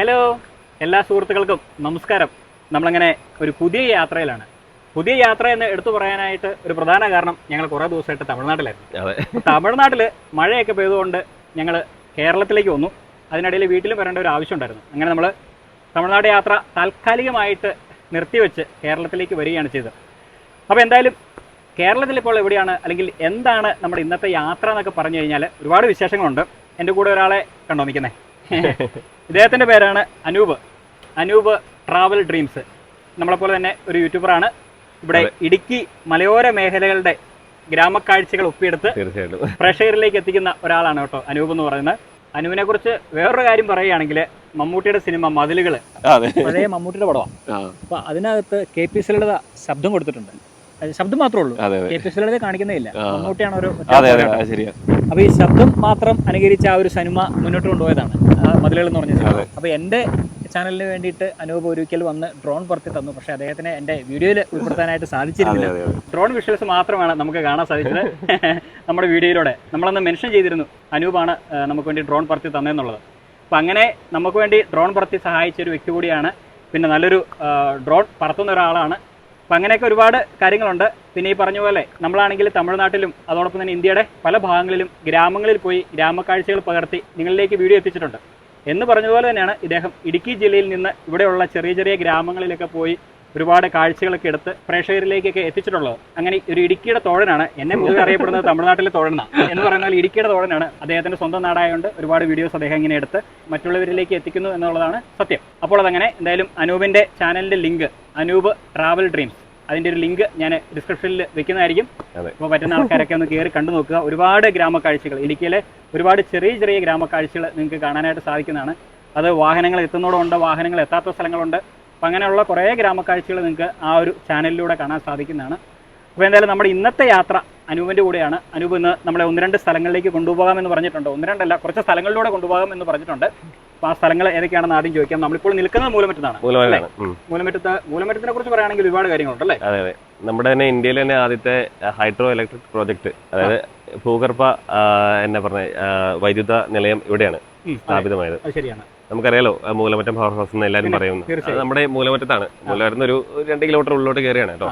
Hello എല്ലാ സുഹൃത്തുക്കൾക്കും നമസ്കാരം. നമ്മളങ്ങനെ ഒരു പുതിയ യാത്രയിലാണ്. പുതിയ യാത്ര എന്ന് എടുത്തു പറയാനായിട്ട് ഒരു പ്രധാന കാരണം ഞങ്ങൾ കുറേ ദിവസമായിട്ട് തമിഴ്നാട്ടിലായിരുന്നു. തമിഴ്നാട്ടിൽ മഴയൊക്കെ പെയ്തുകൊണ്ട് ഞങ്ങൾ കേരളത്തിലേക്ക് വന്നു. അതിനിടയിൽ വീട്ടിലും വരേണ്ട ഒരു ആവശ്യം ഉണ്ടായിരുന്നു അങ്ങനെ നമ്മൾ തമിഴ്നാട് യാത്ര താൽക്കാലികമായിട്ട് നിർത്തിവെച്ച് കേരളത്തിലേക്ക് വരികയാണ് ചെയ്തത്. അപ്പോൾ എന്തായാലും കേരളത്തിൽ ഇപ്പോൾ എവിടെയാണ് അല്ലെങ്കിൽ എന്താണ് നമ്മുടെ ഇന്നത്തെ യാത്ര എന്നൊക്കെ പറഞ്ഞു കഴിഞ്ഞാൽ ഒരുപാട് വിശേഷങ്ങളുണ്ട്. എന്റെ കൂടെ ഒരാളെ കണ്ടോ നിൽക്കുന്നേ? ഇദ്ദേഹത്തിന്റെ പേരാണ് അനൂപ്. അനൂപ് ട്രാവൽ ഡ്രീംസ് നമ്മളെപ്പോലെ തന്നെ ഒരു യൂട്യൂബറാണ് ഇവിടെ ഇടുക്കി മലയോര മേഖലകളുടെ ഗ്രാമക്കാഴ്ചകൾ ഒപ്പിയെടുത്ത് തീർച്ചയായിട്ടും. പ്രേക്ഷകരിലേക്ക് എത്തിക്കുന്ന ഒരാളാണ് കേട്ടോ അനൂപ് എന്ന് പറയുന്നത്. അനുവിനെ കുറിച്ച് വേറൊരു കാര്യം പറയുകയാണെങ്കിൽ മമ്മൂട്ടിയുടെ സിനിമ മതിലുകൾ അതെ. പഴയ മമ്മൂട്ടിയുടെ പടമാണ് അപ്പൊ അതിനകത്ത് കെ പി എസ് ശബ്ദം കൊടുത്തിട്ടുണ്ട്. ശബ്ദം മാത്രമേ ഉള്ളൂ. എസ് കാണിക്കുന്നേയില്ല മമ്മൂട്ടിയാണ് ഒരു അപ്പൊ ഈ ശബ്ദം മാത്രം അനുകരിച്ച ആ ഒരു സിനിമ മുന്നോട്ട് കൊണ്ടുപോയതാണ് മതിലുകൾ എന്ന് പറഞ്ഞത് അപ്പൊ എന്റെ ചാനലിന് വേണ്ടിയിട്ട് അനൂപ് ഒരിക്കൽ വന്ന് ഡ്രോൺ പുറത്തി തന്നു. പക്ഷെ അദ്ദേഹത്തിന് എന്റെ വീഡിയോയിൽ ഉൾപ്പെടുത്താനായിട്ട് സാധിച്ചിരുന്നില്ല. ഡ്രോൺ വിഷ്വൽസ് മാത്രമാണ് നമുക്ക് കാണാൻ സാധിച്ചത്. നമ്മുടെ വീഡിയോയിലൂടെ. നമ്മളന്ന് മെൻഷൻ ചെയ്തിരുന്നു അനൂപാണ് നമുക്ക് വേണ്ടി ഡ്രോൺ പറത്തി തന്നെന്നുള്ളത്. അപ്പം അങ്ങനെ നമുക്ക് വേണ്ടി ഡ്രോൺ പറത്തി സഹായിച്ച ഒരു വ്യക്തി കൂടിയാണ്. പിന്നെ നല്ലൊരു ഡ്രോൺ പറത്തുന്ന ഒരാളാണ് അപ്പം അങ്ങനെയൊക്കെ ഒരുപാട് കാര്യങ്ങളുണ്ട്. പിന്നെ ഈ പറഞ്ഞ പോലെ നമ്മളാണെങ്കിൽ തമിഴ്നാട്ടിലും അതോടൊപ്പം തന്നെ ഇന്ത്യയുടെ പല ഭാഗങ്ങളിലും ഗ്രാമങ്ങളിൽ പോയി ഗ്രാമക്കാഴ്ചകൾ പകർത്തി നിങ്ങളിലേക്ക് വീഡിയോ എത്തിച്ചിട്ടുണ്ട്. എന്ന് പറഞ്ഞതുപോലെ തന്നെയാണ് ഇദ്ദേഹം ഇടുക്കി ജില്ലയിൽ നിന്ന് ഇവിടെയുള്ള ചെറിയ ചെറിയ ഗ്രാമങ്ങളിലൊക്കെ പോയി ഒരുപാട് കാഴ്ചകളൊക്കെ എടുത്ത് പ്രേക്ഷകരിലേക്കൊക്കെ എത്തിച്ചിട്ടുള്ളത്. അങ്ങനെ ഒരു ഇടുക്കിയുടെ തോഴനാണ്. എന്നെ പൊതുവെ അറിയപ്പെടുന്നത് തമിഴ്നാട്ടിലെ തോഴന. എന്ന് പറഞ്ഞാൽ ഇടുക്കിയുടെ തോഴനാണ്. അദ്ദേഹത്തിന്റെ സ്വന്തം നാടായതുകൊണ്ട് ഒരുപാട് വീഡിയോസ് അദ്ദേഹം ഇങ്ങനെ എടുത്ത് മറ്റുള്ളവരിലേക്ക് എത്തിക്കുന്നു എന്നുള്ളതാണ് സത്യം. അപ്പോൾ അതങ്ങനെ എന്തായാലും അനൂപിന്റെ ചാനലിന്റെ ലിങ്ക് അനൂപ് ട്രാവൽ ഡ്രീംസ് അതിന്റെ ഒരു ലിങ്ക് ഞാൻ ഡിസ്ക്രിപ്ഷനിൽ വെക്കുന്നതായിരിക്കും. അപ്പോൾ പറ്റുന്ന ആൾക്കാരൊക്കെ ഒന്ന് കയറി കണ്ടു നോക്കുക. ഒരുപാട് ഗ്രാമക്കാഴ്ചകൾ ഇടുക്കിയിലെ ഒരുപാട് ചെറിയ ചെറിയ ഗ്രാമക്കാഴ്ചകൾ നിങ്ങൾക്ക് കാണാനായിട്ട് സാധിക്കുന്നതാണ്. അത് വാഹനങ്ങൾ എത്തുന്നതോടുണ്ട് വാഹനങ്ങൾ എത്താത്ത സ്ഥലങ്ങളുണ്ട്. അപ്പം അങ്ങനെയുള്ള കുറേ ഗ്രാമക്കാഴ്ചകൾ നിങ്ങൾക്ക് ആ ഒരു ചാനലിലൂടെ കാണാൻ സാധിക്കുന്നതാണ്. അപ്പോൾ എന്തായാലും നമ്മുടെ ഇന്നത്തെ യാത്ര അനൂപിന്റെ കൂടെയാണ്. അനൂപ് ഇന്ന് നമ്മളെ ഒന്ന് രണ്ട് സ്ഥലങ്ങളിലേക്ക് കൊണ്ടുപോകാമെന്ന് പറഞ്ഞിട്ടുണ്ട്. ഒന്ന് രണ്ടല്ല കുറച്ച് സ്ഥലങ്ങളിലൂടെ കൊണ്ടുപോകാം എന്ന് പറഞ്ഞിട്ടുണ്ട്. അപ്പോൾ ആ സ്ഥലങ്ങൾ ഏതൊക്കെയാണെന്ന് ആദ്യം ചോദിക്കാം. നമ്മളിപ്പോൾ നിൽക്കുന്നത് മൂലമറ്റത്താണ്. മൂലമറ്റത്ത് മൂലമറ്റത്തിനെ കുറിച്ച് പറയുകയാണെങ്കിൽ ഒരുപാട് കാര്യങ്ങളുണ്ടല്ലേ അതെ അതെ. നമ്മുടെ തന്നെ ഇന്ത്യയിൽ തന്നെ ആദ്യത്തെ ഹൈഡ്രോ ഇലക്ട്രിക് പ്രോജക്റ്റ് അതായത് ഭൂഗർഭ എന്നാ പറഞ്ഞ വൈദ്യുത നിലയം ഇവിടെയാണ് സ്ഥാപിതമായത്. ശരിയാണ്. നമുക്കറിയാലോ മൂലമറ്റം പവർ ഹൗസ് എന്ന് എല്ലാവരും പറയുന്നു. നമ്മുടെ മൂലമറ്റത്താണ്. മൂലമറ്റം ഒരു രണ്ട് കിലോമീറ്റർ ഉള്ളിലോട്ട് കയറിയാണ് കേട്ടോ.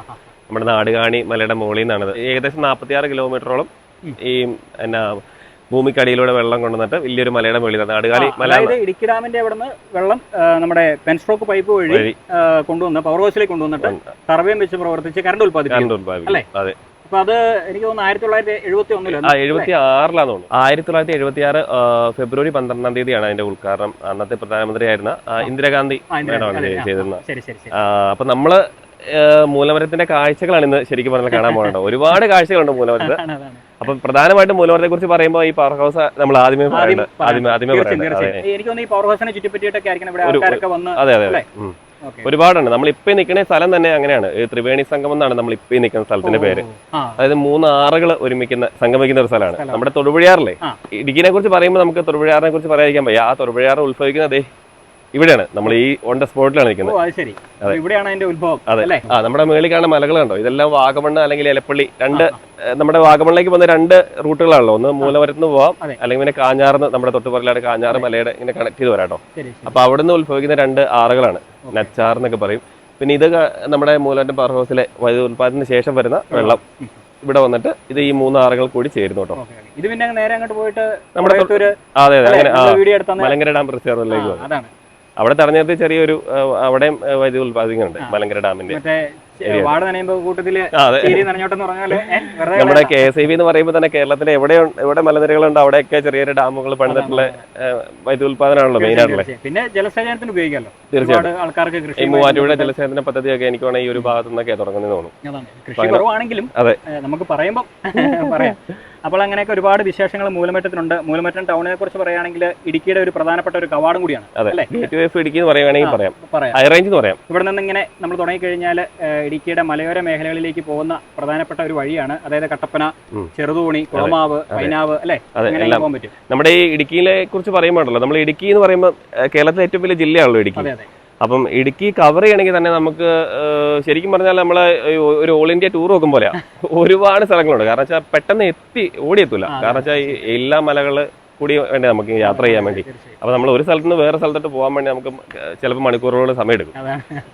നമ്മുടെ നാടുകാണി മലയുടെ മുകളിൽ നിന്നാണ് ഏകദേശം നാൽപ്പത്തി ആറ് കിലോമീറ്ററോളം ഈ എന്നാ ഭൂമിക്കടിയിലൂടെ വെള്ളം കൊണ്ടുവന്നിട്ട് വലിയൊരു മലയുടെ മുകളിൽ നാടുകാലി മല ഇടുക്കി ഡാമിന്റെ അവിടെ നിന്ന് വെള്ളം നമ്മുടെ പെൻസ്ട്രോക്ക് പൈപ്പ് വഴി കൊണ്ടുവന്ന് പവർ ഹൗസിലേക്ക് കൊണ്ടുവന്നിട്ട് ടർബൈൻ വെച്ച് പ്രവർത്തിച്ച് കറണ്ട് ഉൽപ്പാദിപ്പിക്കും? അതെ. അപ്പൊ അത് എനിക്ക് തോന്നുന്നു ആയിരത്തി തൊള്ളായിരത്തി എഴുപത്തി ഒന്നിലോ ആ എഴുപത്തി ആറിലാന്ന് തോന്നുന്നു. ആയിരത്തി തൊള്ളായിരത്തി എഴുപത്തി ആറ് ഫെബ്രുവരി പന്ത്രണ്ടാം തീയതിയാണ് അതിന്റെ ഉദ്ഘാടനം. അന്നത്തെ പ്രധാനമന്ത്രിയായിരുന്ന ആയിരുന്ന ഇന്ദിരാഗാന്ധി ചെയ്തിരുന്നത് അപ്പൊ നമ്മൾ മൂലമരത്തിന്റെ കാഴ്ചകളാണ് ഇന്ന് ശരിക്കും പറഞ്ഞാൽ കാണാൻ പോകുന്നത് ഒരുപാട് കാഴ്ചകളുണ്ട് മൂലമരത്ത്. അപ്പൊ പ്രധാനമായിട്ടും മൂലമരത്തെ കുറിച്ച് പറയുമ്പോൾ ഈ പവർ ഹൗസ് നമ്മൾ ആദ്യമേ പറയുന്നത് ആദ്യമേ എനിക്ക് തോന്നുന്നു ഈ പവർ ഹൗസിനെ ചുറ്റിപ്പറ്റിയിട്ടൊക്കെ ആയിരിക്കണം ഇവിടെ ഒരു- ആൾക്കാരൊക്കെ വന്ന് അതെ അതെ ഒരുപാടുണ്ട്. നമ്മൾ ഇപ്പൊ നിൽക്കുന്ന സ്ഥലം തന്നെ അങ്ങനെയാണ്. ത്രിവേണി സംഗമം എന്നാണ് നമ്മൾ ഇപ്പൊ നിൽക്കുന്ന സ്ഥലത്തിന്റെ പേര്. അതായത് മൂന്ന് ആറുകൾ ഒരുമിക്കുന്ന സംഗമിക്കുന്ന ഒരു സ്ഥലമാണ്. നമ്മുടെ തൊടുപുഴയാറല്ലേ. ഇടുക്കിനെ കുറിച്ച് പറയുമ്പോൾ നമുക്ക് തൊടുപുഴയാറിനെ കുറിച്ച് പറയാതിരിക്കാൻ പയ്യ ആ തൊടുപുഴയാറ് ഉത്ഭവിക്കുന്നത് ഇവിടെയാണ്. നമ്മൾ ഈ ഓൺ ദ സ്പോട്ടിലാണ് നിൽക്കുന്നത്. ഇവിടെയാണ് അതിന്റെ ഉത്ഭവം അതെ. ആ നമ്മുടെ മേളിൽ കാണുന്ന മലകൾ കണ്ടോ? ഇതെല്ലാം വാഗമണ്ണ് അല്ലെങ്കിൽ എലപ്പള്ളി. രണ്ട് നമ്മുടെ വാഗമണ്ണിലേക്ക് പോകുന്ന രണ്ട് റൂട്ടുകളാണല്ലോ. ഒന്ന് മൂലമരത്ത് പോവാം അല്ലെങ്കിൽ പിന്നെ കാഞ്ഞാർന്ന് നമ്മുടെ തൊട്ടുപുറലാണ് കാഞ്ഞാറ് മലയുടെ ഇങ്ങനെ കണക്ട് ചെയ്ത് വരാട്ടോ. അപ്പൊ അവിടെ നിന്ന് ഉത്ഭവിക്കുന്ന രണ്ട് ആറുകളാണ്. നച്ചാർ എന്നൊക്കെ പറയും. പിന്നെ ഇത് നമ്മുടെ മൂലവരത്തെ പവർ ഹൗസിലെ വൈദ്യുതി ഉത്പാദനത്തിന് ശേഷം വരുന്ന വെള്ളം ഇവിടെ വന്നിട്ട് ഇത് ഈ മൂന്ന് ആറുകൾ കൂടി ചേരുന്നു കേട്ടോ. ഇത് പിന്നെ നേരെ അങ്ങോട്ട് പോയിട്ട് നമ്മുടെ അതെ അതെ അങ്ങനെ മലങ്കര ഡാം റിസർവറിലേക്ക് പോകും അതാണ്. അവിടെ തടഞ്ഞത് ചെറിയൊരു അവിടെയും വൈദ്യുതി ഉത്പാദിക്കുന്നുണ്ട് മലങ്കര ഡാമിന്റെ നമ്മുടെ കെ എസ് ഐ ബി എന്ന് പറയുമ്പോൾ തന്നെ കേരളത്തിലെ എവിടെ എവിടെ മലനിരകളുണ്ട് അവിടെയൊക്കെ ചെറിയ ചെറിയ ഡാമുകൾ പണിതിട്ടുള്ള വൈദ്യുതി ഉൽപ്പാദനമാണല്ലോ മെയിൻ ആയിട്ടുള്ള പിന്നെ ജലസേചനത്തിന് ഉപയോഗിക്കാമല്ലോ തീർച്ചയായിട്ടും. ആൾക്കാർക്ക് ഈ മൂവാറ്റുപുഴ ജലസേചന പദ്ധതിയൊക്കെ എനിക്ക് വേണമെങ്കിൽ ഈ ഒരു ഭാഗത്തു നിന്നൊക്കെ തോന്നുന്നു അതെ. നമുക്ക് പറയുമ്പോൾ പറയാം. അപ്പോൾ അങ്ങനെയൊക്കെ ഒരുപാട് വിശേഷങ്ങൾ മൂലമറ്റത്തിനുണ്ട്. മൂലമറ്റം ടൗണിനെ കുറിച്ച് പറയുകയാണെങ്കിൽ ഇടുക്കിയുടെ ഒരു പ്രധാനപ്പെട്ട ഒരു കവാടം കൂടിയാണ് അല്ലേ? ഇടുക്കി എന്ന് പറയുകയാണെങ്കിൽ പറയാം. പറയാം. ഹൈ റേഞ്ച് എന്ന് പറയാം. ഇവിടെ നിന്ന് ഇങ്ങനെ നമ്മൾ തുടങ്ങിക്കഴിഞ്ഞാൽ ഇടുക്കിയുടെ മലയോര മേഖലകളിലേക്ക് പോകുന്ന പ്രധാനപ്പെട്ട ഒരു വഴിയാണ്. അതായത് കട്ടപ്പന ചെറുതോണി കുളമാവ് പൈനാവ് അല്ലെ? അങ്ങനെ പോകാൻ പറ്റും. നമ്മുടെ ഈ ഇടുക്കിയിലെ കുറിച്ച് പറയുമ്പോഴല്ലോ നമ്മൾ ഇടുക്കി എന്ന് പറയുമ്പോൾ കേരളത്തിലെ ഏറ്റവും വലിയ ജില്ലയാണല്ലോ ഇടുക്കി. അതെ അതെ. അപ്പം ഇടുക്കി കവർ ചെയ്യണമെങ്കിൽ തന്നെ നമുക്ക് ശരിക്കും പറഞ്ഞാൽ നമ്മളെ ഒരു ഓൾ ഇന്ത്യ ടൂർ നോക്കും പോലെയാ. ഒരുപാട് സ്ഥലങ്ങളുണ്ട്. കാരണം വെച്ചാൽ പെട്ടെന്ന് എത്തി ഓടിയെത്തൂല. കാരണം വെച്ചാൽ എല്ലാ മലകൾ കൂടി വേണ്ടേ നമുക്ക് യാത്ര ചെയ്യാൻ വേണ്ടി. അപ്പൊ നമ്മൾ ഒരു സ്ഥലത്ത് നിന്ന് വേറെ സ്ഥലത്തോട്ട് പോകാൻ വേണ്ടി നമുക്ക് ചിലപ്പോൾ മണിക്കൂറുകൾ സമയം എടുക്കും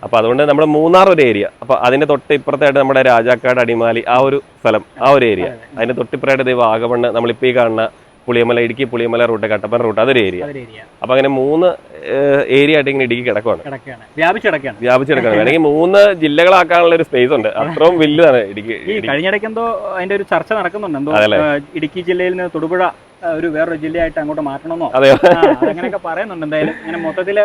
അപ്പോൾ അതുകൊണ്ട് നമ്മുടെ മൂന്നാർ ഒരു ഏരിയ അപ്പോൾ അതിന്റെ തൊട്ട് ഇപ്പുറത്തായിട്ട് നമ്മുടെ രാജാക്കാട് അടിമാലി ആ ഒരു സ്ഥലം ആ ഒരു ഏരിയ അതിന്റെ തൊട്ടിപ്പുറമായിട്ട് ദൈവം വാഗമണ്ണ് നമ്മളിപ്പോൾ ഈ കാണുന്ന പുളിയമല ഇടുക്കി പുളിയമല റൂട്ട് കട്ടപ്പന റൂട്ട് അതൊരു ഏരിയ അപ്പൊ അങ്ങനെ മൂന്ന് ഏരിയ ആയിട്ട് ഇങ്ങനെ ഇടുക്കി കിടക്കുവാണ്. വ്യാപിച്ചിടക്കാണ് വ്യാപിച്ചെടുക്കണം വേണമെങ്കിൽ മൂന്ന് ജില്ലകളാക്കാനുള്ള ഒരു സ്പേസ് ഉണ്ട്. അത്രയും വലുതാണ് ഇടുക്കി. കഴിഞ്ഞിടയ്ക്ക് എന്തോ അതിന്റെ ഒരു ചർച്ച നടക്കുന്നുണ്ട്. എന്തോ ഇടുക്കി ജില്ലയിൽ നിന്ന് തൊടുപുഴ ഒരു വേറൊരു ജില്ലയായിട്ട് അങ്ങോട്ട് മാറ്റണമെന്നോ? അതെ ആ, പറയുന്നുണ്ട്. എന്തായാലും അങ്ങനെ മൊത്തത്തിൽ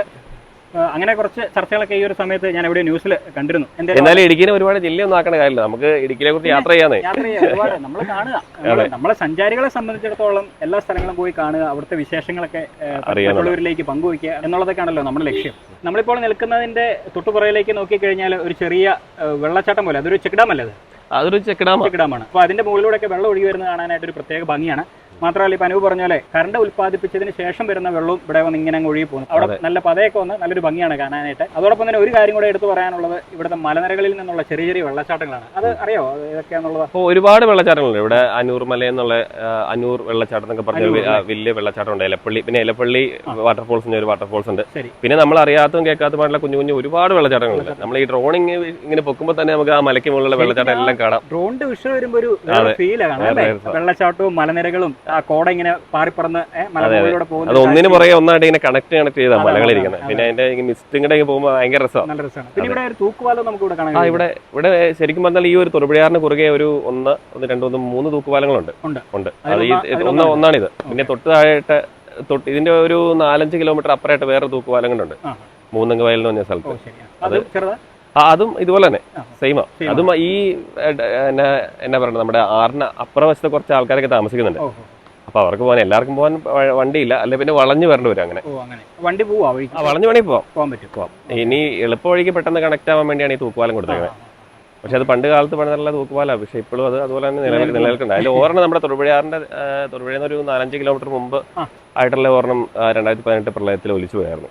അങ്ങനെ കുറച്ച് ചർച്ചകളൊക്കെ ഈ ഒരു സമയത്ത് ഞാൻ എവിടെ ന്യൂസിൽ കണ്ടിരുന്നു. എന്തായാലും എന്നാലും ഇടുക്കിനെ ഒരുപാട് ജില്ലയൊന്നും ആക്കണ കാര്യമില്ല. നമുക്ക് ഇടുക്കിയെ കുറിച്ച് യാത്ര ചെയ്യാനേ ഒരുപാട് നമ്മൾ കാണുക. നമ്മൾ സഞ്ചാരികളെ സംബന്ധിച്ചിടത്തോളം എല്ലാ സ്ഥലങ്ങളും പോയി കാണുക. അവിടുത്തെ വിശേഷങ്ങളൊക്കെ. മറ്റുള്ളവരിലേക്ക് പങ്കുവയ്ക്കുക എന്നുള്ളതൊക്കെയാണല്ലോ നമ്മുടെ ലക്ഷ്യം. നമ്മളിപ്പോൾ നിൽക്കുന്നതിന്റെ തൊട്ടുപുറയിലേക്ക് നോക്കിക്കഴിഞ്ഞാൽ ഒരു ചെറിയ വെള്ളച്ചാട്ടം പോലെ. അതൊരു ചെക്ക് ഡാം അല്ലേ അതൊരു ചെക്ക് ഡാം ചെക്ക് ഡാമാണ്. അപ്പോൾ അതിന്റെ മുകളിലൂടെയൊക്കെ വെള്ളം ഒഴുകി വരുന്നത് കാണാനായിട്ട് ഒരു പ്രത്യേക ഭംഗിയാണ്. മാത്രമല്ല ഇപ്പൊ അനുവ് പറഞ്ഞ പോലെ കറണ്ട് ഉൽപ്പാദിപ്പിച്ചതിന് ശേഷം വരുന്ന വെള്ളവും ഇവിടെ വന്ന് ഇങ്ങനെ അങ്ങ് ഒഴുകി പോകുന്നു. അവിടെ നല്ല പതയൊക്കെ വന്ന് നല്ലൊരു ഭംഗിയാണ് കാണാനായിട്ട്. അതോടൊപ്പം തന്നെ ഒരു കാര്യം കൂടെ എടുത്തു പറയാനുള്ളത് ഇവിടുത്തെ മലനിരകളിൽ നിന്നുള്ള ചെറിയ ചെറിയ വെള്ളച്ചാട്ടങ്ങളാണ്. അത് അറിയോ? ഇതൊക്കെയാണുള്ളത് അപ്പോൾ ഒരുപാട് വെള്ളച്ചാട്ടങ്ങളുണ്ട്. ഇവിടെ അനൂർ മല എന്നുള്ള അനൂർ വെള്ളച്ചാട്ടം എന്നൊക്കെ പറഞ്ഞ വലിയ വെള്ളച്ചാട്ടം ഉണ്ട്. ഇലപ്പള്ളി പിന്നെ ഇലപ്പള്ളി വാട്ടർഫോൾസിന്റെ ഒരു വാട്ടർഫോൾസ് ഉണ്ട്. പിന്നെ നമ്മൾ അറിയാത്തതും കേൾക്കാത്തതുമായിട്ടുള്ള കുഞ്ഞു കുഞ്ഞു ഒരുപാട് വെള്ളച്ചാട്ടങ്ങളുണ്ട്. നമ്മൾ ഈ ഡ്രോണിങ് ഇങ്ങനെ പൊക്കുമ്പോൾ തന്നെ നമുക്ക് ആ മലയ്ക്ക് മുകളിലുള്ള വെള്ളച്ചാട്ടം എല്ലാം കാണാം. ഡ്രോണിന്റെ വിഷയം വരുമ്പോൾ ഒരു ഫീലാണ് വെള്ളച്ചാട്ടവും മലനിരകളും ആ കോട ഇങ്ങനെ പാറിപ്പറന്ന് മലകളിലൂടെ മലമുകളിലൂടെ അത് ഒന്നിന് പുറകെ ഒന്നായിട്ട് ഇങ്ങനെ കണക്ട് കണക്ട് ചെയ്താ മലകളിരിക്കുന്നത് പിന്നെ അതിന്റെ മിസ്റ്റും കൂടെ പോകുമ്പോൾ ഭയങ്കര രസമാണ് നല്ല രസമാണ്. പിന്നെ ഇവിടെ ഒരു തൂക്കുപാലം നമുക്ക് ഇവിടെ കാണാം ആ ഇവിടെ ഇവിടെ ശരിക്കും പറഞ്ഞാൽ ഈ ഒരു തൊടുപുഴയാറിന് കുറുകെ ഒരു ഒന്ന് ഒന്ന് രണ്ട് മൂന്ന് മൂന്ന് തൂക്കുപാലങ്ങളുണ്ട്. ഉണ്ട്. ഉണ്ട്. അത് ഈ ഒന്ന് ഒന്നാണിത്. പിന്നെ തൊട്ട് താഴെയായിട്ട് തൊട്ട് ഇതിന്റെ ഒരു നാലഞ്ച് കിലോമീറ്റർ അപ്പുറമായിട്ട് വേറെ തൂക്കുപാലങ്ങളുണ്ട്. മൂന്നംഗ വയൽ എന്ന് പറഞ്ഞ സ്ഥലത്ത്. അത് ആ അതും ഇതുപോലെ തന്നെ. സെയിം സെയിമാ അതും ഈ ഡ- എന്നാ എന്നാ പറയുന്നത് നമ്മുടെ ആറിന് അപ്പുറം വശത്ത് കുറച്ച് ആൾക്കാരൊക്കെ താമസിക്കുന്നുണ്ട്. അപ്പൊ അവർക്ക് പോകാൻ എല്ലാവർക്കും പോകാൻ വണ്ടിയില്ല. അല്ലെ പിന്നെ വളഞ്ഞു വരേണ്ടി വരും അങ്ങനെ. വണ്ടി പോവാ വളഞ്ഞു വേണമെങ്കിൽ പോവാം. പോകാൻ പറ്റും. പോവാം. ഇനി എളുപ്പ വഴിക്ക് പെട്ടെന്ന് കണക്ട് ആവാൻ വേണ്ടിയാണ് ഈ തൂക്കുപാലം കൊടുത്തേക്കുന്നത് പക്ഷെ അത് പണ്ട് കാലത്ത് പണിതുള്ള തൂക്കുപാലാണ് പക്ഷെ ഇപ്പോഴും അത് അതുപോലെ തന്നെ നിലനിൽ- നിലനിൽക്കുന്നുണ്ട്. അതിൽ ഓരെണ്ണം നമ്മുടെ തൊടുപുഴയാറിന്റെ തൊടുപുഴയിൽ നിന്ന് ഒരു നാലഞ്ച് കിലോമീറ്റർ മുമ്പ്. ആയിട്ടുള്ള ഓർണം രണ്ടായിരത്തി പതിനെട്ട് പ്രളയത്തിൽ ഒലിച്ചു പോയായിരുന്നു.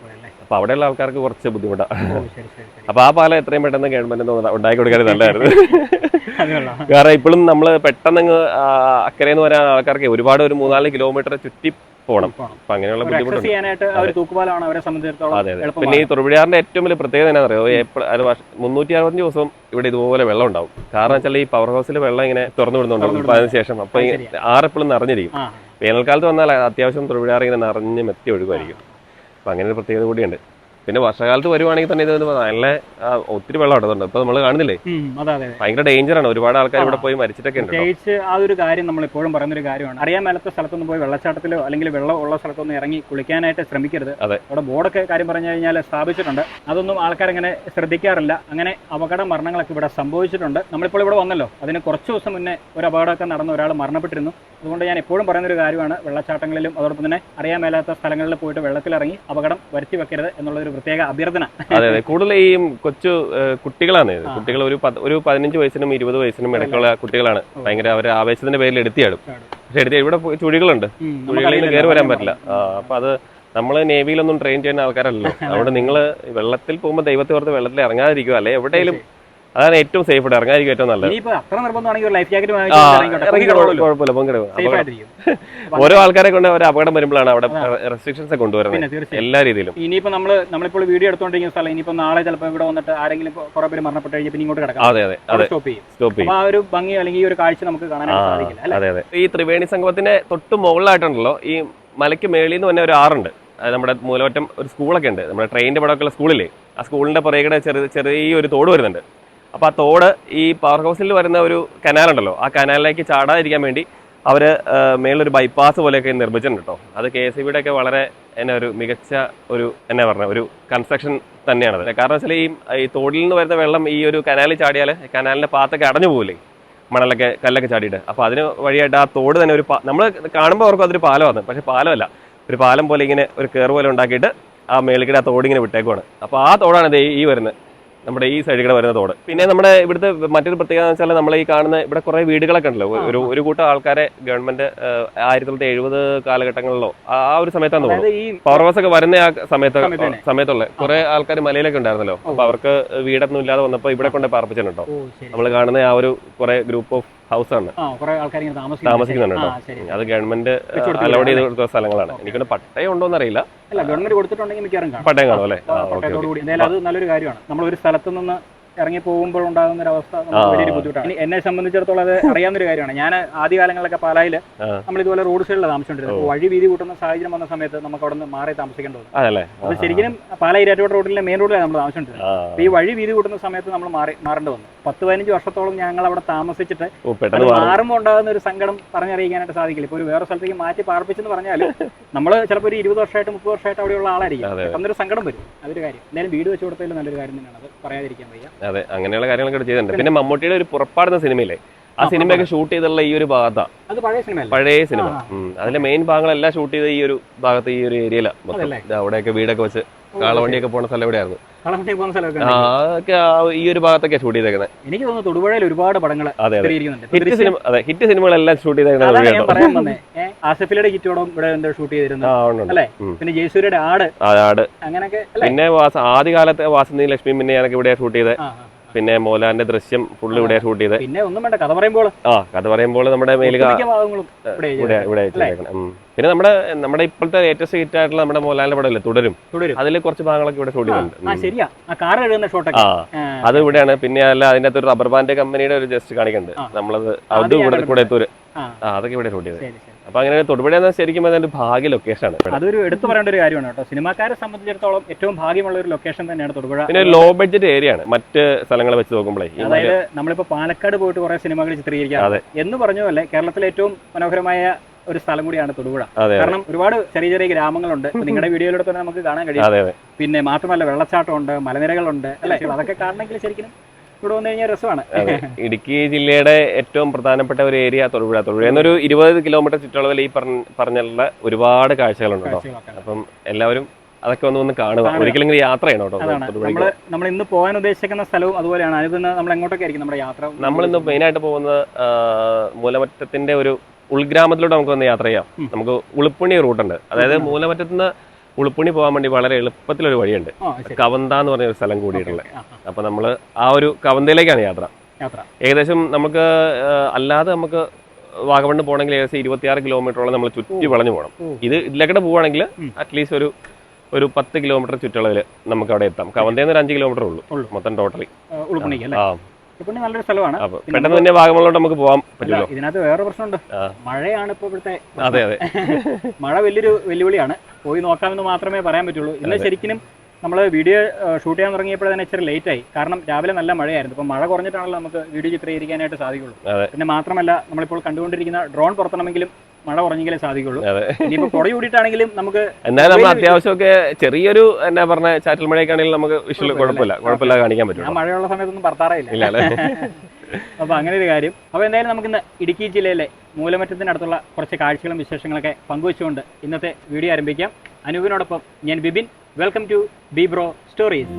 പോയല്ലേ? അപ്പൊ അവിടെയുള്ള ആൾക്കാർക്ക് കുറച്ച് ബുദ്ധിമുട്ടാണ് ഓ ശരി ശരി ശരി. അപ്പൊ ആ പാലം എത്രയും പെട്ടെന്ന് ഗവൺമെന്റ് ഉണ്ടാക്കി കൊടുക്കാൻ നല്ലതായിരുന്നു. കാരണം ഇപ്പോഴും നമ്മൾ പെട്ടെന്ന് അക്കരെ എന്ന് പറയാൻ ആൾക്കാർക്ക് ഒരുപാട് ഒരു മൂന്നാൽ കിലോമീറ്റർ ചുറ്റി പോകണം. അപ്പൊ അങ്ങനെയുള്ള ബുദ്ധിമുട്ടുണ്ട്. പിന്നെ ഈ തൊടുപുഴയാറിന്റെ ഏറ്റവും വലിയ പ്രത്യേകത എന്നാ അത് മുന്നൂറ്റി അറുപത്തഞ്ച് ദിവസം ഇവിടെ ഇതുപോലെ വെള്ളം ഉണ്ടാവും. കാരണം വെച്ചാൽ ഈ പവർ ഹൗസിൽ വെള്ളം ഇങ്ങനെ തുറന്നു വിടുന്നുണ്ട് അപ്പൊ അതിന് ശേഷം. അപ്പൊ. ആറെപ്പോഴും നിറഞ്ഞിരിക്കും. വേനൽക്കാലത്ത് വന്നാൽ അത്യാവശ്യം തൊഴിലാറിങ്ങനെ ഇങ്ങനെ നിറഞ്ഞ് മെത്തി ഒഴുകുമായിരിക്കും. അപ്പൊ അങ്ങനെ ഒരു പ്രത്യേകത കൂടിയുണ്ട്. പിന്നെ വർഷകാലത്ത് വരുവാണെങ്കിൽ തന്നെ ഇത് നല്ല ഒത്തിരി വെള്ളം ഇടുന്നുണ്ട് ഇപ്പൊ നമ്മൾ കാണുന്നില്ലേ? ഭയങ്കര ഡേഞ്ചർ ആണ്. ഒരുപാട് ആൾക്കാർ ഇവിടെ പോയി മരിച്ചിട്ടൊക്കെ ഉണ്ട്. പ്രത്യേകിച്ച് ആ ഒരു കാര്യം നമ്മൾ എപ്പോഴും പറയുന്ന ഒരു കാര്യമാണ്. അറിയാൻ മേലത്തെ സ്ഥലത്തൊന്നും പോയി വെള്ളച്ചാട്ടത്തിലോ അല്ലെങ്കിൽ വെള്ളം ഉള്ള സ്ഥലത്തൊന്നും ഇറങ്ങി കുളിക്കാനായിട്ട് ശ്രമിക്കരുത്. അതെ. അവിടെ ബോർഡൊക്കെ കാര്യം പറഞ്ഞു കഴിഞ്ഞാൽ സ്ഥാപിച്ചിട്ടുണ്ട്. അതൊന്നും ആൾക്കാരങ്ങനെ ശ്രദ്ധിക്കാറില്ല. അങ്ങനെ അപകട മരണങ്ങളൊക്കെ ഇവിടെ സംഭവിച്ചിട്ടുണ്ട്. നമ്മളിപ്പോൾ ഇവിടെ വന്നല്ലോ. അതിന് കുറച്ച് ദിവസം മുന്നേ ഒരു അപകടമൊക്കെ നടന്ന ഒരാൾ മരണപ്പെട്ടിരുന്നു. അതുകൊണ്ട് ഞാൻ എപ്പോഴും പറയുന്ന ഒരു കാര്യമാണ് വെള്ളച്ചാട്ടങ്ങളിലും അതോടൊപ്പം തന്നെ അറിയാൻ മേലാത്ത സ്ഥലങ്ങളിൽ പോയിട്ട് വെള്ളത്തിലിറങ്ങി അപകടം വരുത്തി വെക്കരുത് എന്നുള്ള ഒരു പ്രത്യേക അഭ്യർത്ഥന. അതെ അതെ. കൂടുതൽ ഈ കൊച്ചു കുട്ടികളാണ് ഇത്. കുട്ടികൾ ഒരു ഒരു പതിനഞ്ച് വയസ്സിനും ഇരുപത് വയസ്സിനും ഇടയ്ക്കുള്ള കുട്ടികളാണ്. ഭയങ്കര അവർ ആവേശത്തിന്റെ പേരിൽ എടുത്തിയാടും. പക്ഷെ എടുത്തി ഇവിടെ ചുഴികളുണ്ട്. ചുഴികളിൽ നിന്ന് കയറി വരാൻ പറ്റില്ല. അപ്പൊ അത് നമ്മൾ നേവിയിലൊന്നും ട്രെയിൻ ചെയ്യുന്ന ആൾക്കാരല്ലോ അതുകൊണ്ട് നിങ്ങൾ വെള്ളത്തിൽ പോകുമ്പോൾ ദൈവത്തെ ഓർത്ത് വെള്ളത്തിൽ ഇറങ്ങാതിരിക്കുക. അല്ലെ എവിടെയെങ്കിലും അതാണ് ഏറ്റവും സേഫ് ഇവിടെ ഇറങ്ങാതിരിക്കും ഏറ്റവും നല്ലത്. ഓരോ ആൾക്കാരെ കൊണ്ട് ഒരു അപകടം വരുമ്പോഴാണ് അവിടെ റെസ്ട്രിക്ഷൻസ് കൊണ്ടുവരുന്നത്. എല്ലാ രീതിയിലും. ഇനിയിപ്പോ നമ്മൾ നമ്മളിപ്പോൾ വീഡിയോ എടുത്തോണ്ടിരിക്കുന്ന സ്ഥലം ഇനിയിപ്പോ നാളെ ചിലപ്പോ ഇവിടെ വന്നിട്ട് ആരെങ്കിലും കുറെ പേര് മരണപ്പെട്ട് കഴിഞ്ഞാൽ പിന്നെ ഇങ്ങോട്ട് കിടക്കാം. അതെ അതെ സ്റ്റോപ്പ് ചെയ്യും. സ്റ്റോപ്പ് ചെയ്യും. ആ ഒരു ഭംഗി അല്ലെങ്കിൽ ഈ ഒരു കാഴ്ച നമുക്ക് കാണാൻ സാധിക്കില്ല അതെ അതെ. ഈ ത്രിവേണി സംഗമത്തിന്റെ തൊട്ട് മുകളിലായിട്ടുണ്ടല്ലോ ഈ മലയ്ക്ക് മേളിൽ നിന്ന് തന്നെ ഒരു ആറുണ്ട്. അത് നമ്മുടെ മൂലവറ്റം ഒരു സ്കൂളൊക്കെ ഉണ്ട്. നമ്മുടെ ട്രെയിനിന്റെ പടമൊക്കെയുള്ള സ്കൂളില്ലേ ആ സ്കൂളിന്റെ പുറകെ ചെറിയ ചെറിയ ഒരു തോട് വരുന്നുണ്ട്. അപ്പൊ ആ തോട് ഈ പവർ ഹൗസിൽ വരുന്ന ഒരു കനാലുണ്ടല്ലോ ആ കനാലിലേക്ക് ചാടാതിരിക്കാൻ വേണ്ടി അവർ ആ, മേളിലൊരു ബൈപ്പാസ് പോലെയൊക്കെ നിർമ്മിച്ചിട്ടുണ്ട് കേട്ടോ അത് കെ എസ് ബിയുടെ ഒക്കെ വളരെ എന്നാ ഒരു മികച്ച ഒരു എന്നാ പറഞ്ഞ ഒരു കൺസ്ട്രക്ഷൻ തന്നെയാണത്. കാരണം വെച്ചാൽ ഈ ഈ തോടിൽ നിന്ന് വരുന്ന വെള്ളം ഈ ഒരു കനാലിൽ ചാടിയാൽ കനാലിന്റെ പാത്തൊക്കെ അടഞ്ഞു പോകില്ലേ മണലൊക്കെ കല്ലൊക്കെ ചാടിയിട്ട്. അപ്പോൾ അതിന് വഴിയായിട്ട് ആ തോട് തന്നെ ഒരു നമ്മൾ കാണുമ്പോൾ അവർക്ക് അതൊരു പാലമാണ് പക്ഷേ പാലമല്ല. ഒരു പാലം പോലെ ഇങ്ങനെ ഒരു കയറ് പോലെ ഉണ്ടാക്കിയിട്ട് ആ മേളിക്കിടെ ആ തോടിങ്ങനെ വിട്ടേക്കുവാണ്. അപ്പോൾ ആ തോടാണ് ഇത് ഈ വരുന്നത്. നമ്മുടെ ഈ സൈഡിൽ കൂടെ വരുന്ന തോട്. പിന്നെ നമ്മുടെ ഇവിടുത്തെ മറ്റൊരു പ്രത്യേകത എന്ന് വെച്ചാൽ നമ്മൾ ഈ കാണുന്ന ഇവിടെ കുറെ വീടുകളൊക്കെ ഉണ്ടല്ലോ. ഒരു ഒരു കൂട്ടം ആൾക്കാരെ ഗവൺമെന്റ് ആയിരത്തി തൊള്ളായിരത്തി എഴുപത് കാലഘട്ടങ്ങളിലോ ആ ഒരു സമയത്താണ് തോന്നുന്നു. പവർ ഹൗസ് ഒക്കെ വരുന്ന ആ സമയത്ത് സമയത്ത് സമയത്തുള്ള കുറെ ആൾക്കാർ മലയിലൊക്കെ ഉണ്ടായിരുന്നല്ലോ. അപ്പൊ അവർക്ക് വീടൊന്നും ഇല്ലാതെ വന്നപ്പോൾ ഇവിടെ കൊണ്ട് പാർപ്പിച്ചിട്ടുണ്ടോ? നമ്മൾ കാണുന്ന ആ ഒരു കുറെ ഗ്രൂപ്പ് ഓഫ് ഹൗസ് ആണ് ആ കുറെ ആൾക്കാർ ഇങ്ങനെ താമസിക്കുന്നു താമസിക്കുന്നുണ്ട് അത് ഗവൺമെന്റ് അലോഡ് ചെയ്ത് കൊടുത്ത സ്ഥലങ്ങളാണ്. എനിക്കൊന്ന് പട്ടയം ഉണ്ടോ എന്നറിയില്ല ഗവൺമെന്റ് കൊടുത്തിട്ടുണ്ടെങ്കിൽ മിക്കവാറും കാണും. പട്ടയം കാണും അല്ലേ? അത് നല്ലൊരു കാര്യമാണ്. നമ്മൾ ഒരു സ്ഥലത്ത് നിന്ന് ഇറങ്ങി പോകുമ്പോൾ ഉണ്ടാകുന്ന ഒരു അവസ്ഥ വലിയൊരു ബുദ്ധിമുട്ടാണ്. എന്നെ സംബന്ധിച്ചിടത്തോളം അത് അറിയാവുന്ന ഒരു കാര്യമാണ്. ഞാൻ ആദ്യകാലങ്ങളിലൊക്കെ പാലായിൽ പാലായിൽ നമ്മൾ ഇതുപോലെ റോഡ് സൈഡിലാണ് താമസിച്ചുകൊണ്ടിരുന്നത് വഴി വീതി കൂട്ടുന്ന സാഹചര്യം വന്ന സമയത്ത് നമുക്ക് അവിടെ നിന്ന് മാറി താമസിക്കേണ്ടി വന്നു അതല്ലേ അപ്പോൾ ശരിക്കും പാല ഇരാറ്റോട് റോഡിലെ മെയിൻ റോഡിലാണ് നമ്മൾ താമസിച്ചിരുന്നത് ഈ വഴി വീതി കൂട്ടുന്ന സമയത്ത് നമ്മൾ മാറി മാറേണ്ടി വന്നു. പത്ത് പതിനഞ്ച് വർഷത്തോളം ഞങ്ങൾ അവിടെ താമസിച്ചിട്ട് മാറുമ്പോൾ ഉണ്ടാകുന്ന ഒരു സങ്കടം പറഞ്ഞറിയിക്കാനായിട്ട് സാധിക്കില്ല. ഇപ്പോൾ ഒരു വേറെ സ്ഥലത്തേക്ക് മാറ്റി പാർപ്പിച്ചെന്ന് പറഞ്ഞാൽ നമ്മൾ ചിലപ്പോൾ ഒരു ഇരുപത് വർഷമായിട്ട് മുപ്പത് വർഷമായിട്ട് അവിടെയുള്ള ആളായിരിക്കും. അന്നൊരു സങ്കടം വരും. അതൊരു കാര്യം. എന്തായാലും വീട് വെച്ച് കൊടുത്തതിൽ നല്ലൊരു കാര്യം തന്നെയാണ്. അത് പറയാതിരിക്കാൻ വയ്യ. അതെ അങ്ങനെയുള്ള കാര്യങ്ങളൊക്കെ ചെയ്തിട്ടുണ്ട്. പിന്നെ മമ്മൂട്ടിയുടെ ഒരു പുറപ്പാടുന്ന സിനിമയിലെ ആ സിനിമയൊക്കെ ഷൂട്ട് ചെയ്തുള്ള ഈ ഒരു ഭാഗത്താ. അത് പഴയ സിനിമ. അതിലെ മെയിൻ ഭാഗങ്ങളെല്ലാം ഷൂട്ട് ചെയ്ത ഈ ഒരു ഭാഗത്ത് ഈ ഒരു ഏരിയയിലാണ്? അവിടെയൊക്കെ വീടൊക്കെ വെച്ച് കാളവണ്ടിയൊക്കെ പോണ സ്ഥലം എവിടെയായിരുന്നു? അതൊക്കെ ഈ ഒരു ഭാഗത്തൊക്കെ ഷൂട്ട് ചെയ്തേക്കുന്നത് എനിക്ക് തോന്നുന്നു തൊടുപുഴയിൽ ഒരുപാട് പടങ്ങൾ ഹിറ്റ് സിനിമ അതെ ഹിറ്റ് സിനിമകളെല്ലാം ഷൂട്ട് ചെയ്തേക്കുന്നത് ആസഫിലയുടെ ഹിറ്റോടും ഇവിടെ എന്താ ഷൂട്ട് ഉണ്ട്. അല്ലേ? പിന്നെ ജയസൂര്യയുടെ ആട്. ആട്. അങ്ങനെയൊക്കെ പിന്നെ വാസ ആദ്യകാലത്തെ വാസന്തി ലക്ഷ്മി പിന്നെ ഞാനൊക്കെ ഇവിടെ ഷൂട്ട് ചെയ്ത്. ആ, ആ. പിന്നെ മോഹൻലാലിന്റെ ദൃശ്യം ഫുള്ള് ഇവിടെ ഷൂട്ട് ചെയ്ത്. പിന്നെ ഒന്നും വേണ്ട കഥ പറയുമ്പോൾ ആ കഥ പറയുമ്പോൾ നമ്മുടെ മേലുക ഇവിടെ ഇവിടെ. പിന്നെ നമ്മുടെ നമ്മുടെ ഇപ്പോഴത്തെ ലേറ്റസ്റ്റ് ഹിറ്റ് ആയിട്ടുള്ള നമ്മുടെ മോഹൻലാലിന്റെ പടം തുടരും. തുടരും. അതിൽ കുറച്ച് ഭാഗങ്ങളൊക്കെ ഇവിടെ ഷൂട്ട് ചെയ്തിട്ടുണ്ട്. അത് ഇവിടെയാണ്. പിന്നെ അല്ല അതിന്റെ അകത്ത് ഒരു റബ്ബർ ബാൻഡ് കമ്പനിയുടെ ഒരു ജസ്റ്റ് കാണിക്കുന്നുണ്ട്. നമ്മളത് അത് ഇവിടെ കൂടെ എത്തൂര് ആ. അതൊക്കെ ഇവിടെ ഷൂട്ട് ചെയ്തത് ശരി ശരി അപ്പൊ അങ്ങനെ തൊടുപുഴ എന്ന് ശരിക്കും അതിന്റെ ഭാഗ്യ ലൊക്കേഷൻ ആണ്. ഇവിടെ. അതൊരു എടുത്തു പറയേണ്ട ഒരു കാര്യമാണ് കേട്ടോ. സിനിമാക്കാരെ സംബന്ധിച്ചിടത്തോളം ഏറ്റവും ഭാഗ്യമുള്ള ഒരു ലൊക്കേഷൻ തന്നെയാണ് തൊടുപുഴ. പിന്നെ ലോ ബഡ്ജറ്റ് ഏരിയ ആണ്. മറ്റ് സ്ഥലങ്ങളെ വെച്ച് നോക്കുമ്പോഴേ അതായത് നമ്മളിപ്പോ പാലക്കാട് പോയിട്ട് കുറെ സിനിമകൾ ചിത്രീകരിക്കാം അതെ. എന്ന് പറഞ്ഞ പോലെ കേരളത്തിലെ ഏറ്റവും മനോഹരമായ ഒരു സ്ഥലം കൂടിയാണ് തൊടുപുഴ. കാരണം ഒരുപാട് ചെറിയ ചെറിയ ഗ്രാമങ്ങളുണ്ട്. നിങ്ങളുടെ വീഡിയോയിലൂടെ തന്നെ നമുക്ക് കാണാൻ കഴിയും. പിന്നെ മാത്രമല്ല വെള്ളച്ചാട്ടമുണ്ട് മലനിരകളുണ്ട് അല്ലെ? അതൊക്കെ കാണണമെങ്കിൽ ശരിക്കും ഇവിടെ വന്നു കഴിഞ്ഞാൽ രസമാണ്. ഇടുക്കി ജില്ലയുടെ ഏറ്റവും പ്രധാനപ്പെട്ട ഒരു ഏരിയ തൊടുപുഴ. തൊടുപുഴ എന്നൊരു ഇരുപത് കിലോമീറ്റർ ചുറ്റളവിൽ ഈ പറഞ്ഞ പറഞ്ഞുള്ള ഒരുപാട് കാഴ്ചകളുണ്ടോ അപ്പം എല്ലാവരും അതൊക്കെ ഒന്ന് ഒന്ന് കാണുക. ഒരിക്കലും യാത്ര ചെയ്യണം കേട്ടോ നമ്മൾ ഇന്ന് പോകാൻ ഉദ്ദേശിക്കുന്ന സ്ഥലവും അതുപോലെയാണ്. അതിൽ നിന്ന് നമ്മൾ എങ്ങോട്ടൊക്കെ ആയിരിക്കും നമ്മുടെ യാത്ര? നമ്മൾ ഇന്ന് മെയിനായിട്ട് പോകുന്ന മൂലമറ്റത്തിന്റെ ഒരു ഉൾഗ്രാമത്തിലൂടെ നമുക്ക് ഒന്ന് യാത്ര ചെയ്യാം. നമുക്ക് ഉളുപ്പുണി റൂട്ടുണ്ട്. അതായത് മൂലമറ്റത്ത് നിന്ന് ഉളുപ്പുണി പോകാൻ വേണ്ടി വളരെ എളുപ്പത്തിലൊരു വഴിയുണ്ട്. കവന്ത എന്ന് പറഞ്ഞ ഒരു സ്ഥലം കൂടിയിട്ടുള്ളത്. Okay, okay. ആ, ആ. അപ്പൊ നമ്മൾ ആ ഒരു കവന്തയിലേക്കാണ് യാത്ര. ഏകദേശം നമുക്ക് അല്ലാതെ നമുക്ക് വാഗമണ്ണ് പോകണമെങ്കിൽ ഏകദേശം ഇരുപത്തിയാറ് കിലോമീറ്ററോളം നമ്മൾ ചുറ്റി വളഞ്ഞു പോകണം. ഇത് ഇതിലേക്കൂടെ പോവുകയാണെങ്കിൽ. അറ്റ്ലീസ്റ്റ് ഒരു ഒരു പത്ത് കിലോമീറ്റർ ചുറ്റളവിൽ നമുക്ക് അവിടെ എത്താം. കവന്തയിൽ നിന്ന് ഒരു അഞ്ച് കിലോമീറ്റർ ഉള്ളൂ. ഉള്ളൂ. മൊത്തം ടോട്ടലി. ആ, ഉൾപ്പണി നല്ലൊരു സ്ഥലമാണ്. അപ്പൊ പിന്നെ പെട്ടെന്ന് തന്നെ വാഗമണിലോട്ട് നമുക്ക് പോകാൻ പറ്റുമല്ലോ ഇതിനകത്ത് വേറെ പ്രശ്നമുണ്ട്. മഴയാണ് ഇപ്പൊ ഇവിടുത്തെ അതെ അതെ. മഴ വലിയൊരു വെല്ലുവിളിയാണ്. പോയി നോക്കാമെന്ന് മാത്രമേ പറയാൻ പറ്റുള്ളൂ. ഇന്ന് ശരിക്കും നമ്മൾ വീഡിയോ ഷൂട്ട് ചെയ്യാൻ തുടങ്ങിയപ്പോൾ തന്നെ ഇച്ചിരി ലേറ്റ് ആയി. കാരണം രാവിലെ നല്ല മഴയായിരുന്നു. ഇപ്പം മഴ കുറഞ്ഞിട്ടാണല്ലോ നമുക്ക് വീഡിയോ ചിത്രീകരിക്കാനായിട്ട് സാധിക്കുള്ളൂ. പിന്നെ മാത്രമല്ല നമ്മളിപ്പോൾ കണ്ടുകൊണ്ടിരിക്കുന്ന ഡ്രോൺ പുറത്തണമെങ്കിലും മഴ കുറഞ്ഞെങ്കിലേ സാധിക്കുള്ളൂ. അതെ. ഇനിയിപ്പോൾ കുട നമുക്ക് എന്നാലും നമ്മൾ അത്യാവശ്യമൊക്കെ ചെറിയൊരു എന്നാ പറഞ്ഞ ചാറ്റൽ മഴയൊക്കെ ആണെങ്കിലും നമുക്ക് വിഷ്വൽ കുഴപ്പമില്ല. കുഴപ്പമില്ല. കാണിക്കാൻ പറ്റും മഴയുള്ള സമയത്തൊന്നും പറത്താറയില്ല അപ്പൊ അങ്ങനെ ഒരു കാര്യം. അപ്പൊ എന്തായാലും നമുക്കിന്ന് ഇടുക്കി ജില്ലയിലെ മൂലമറ്റത്തിനടുത്തുള്ള കുറച്ച് കാഴ്ചകളും വിശേഷങ്ങളൊക്കെ പങ്കുവെച്ചുകൊണ്ട് ഇന്നത്തെ വീഡിയോ ആരംഭിക്കാം. അനൂപിനോടൊപ്പം ഞാൻ Bibin. Welcome to B bro stories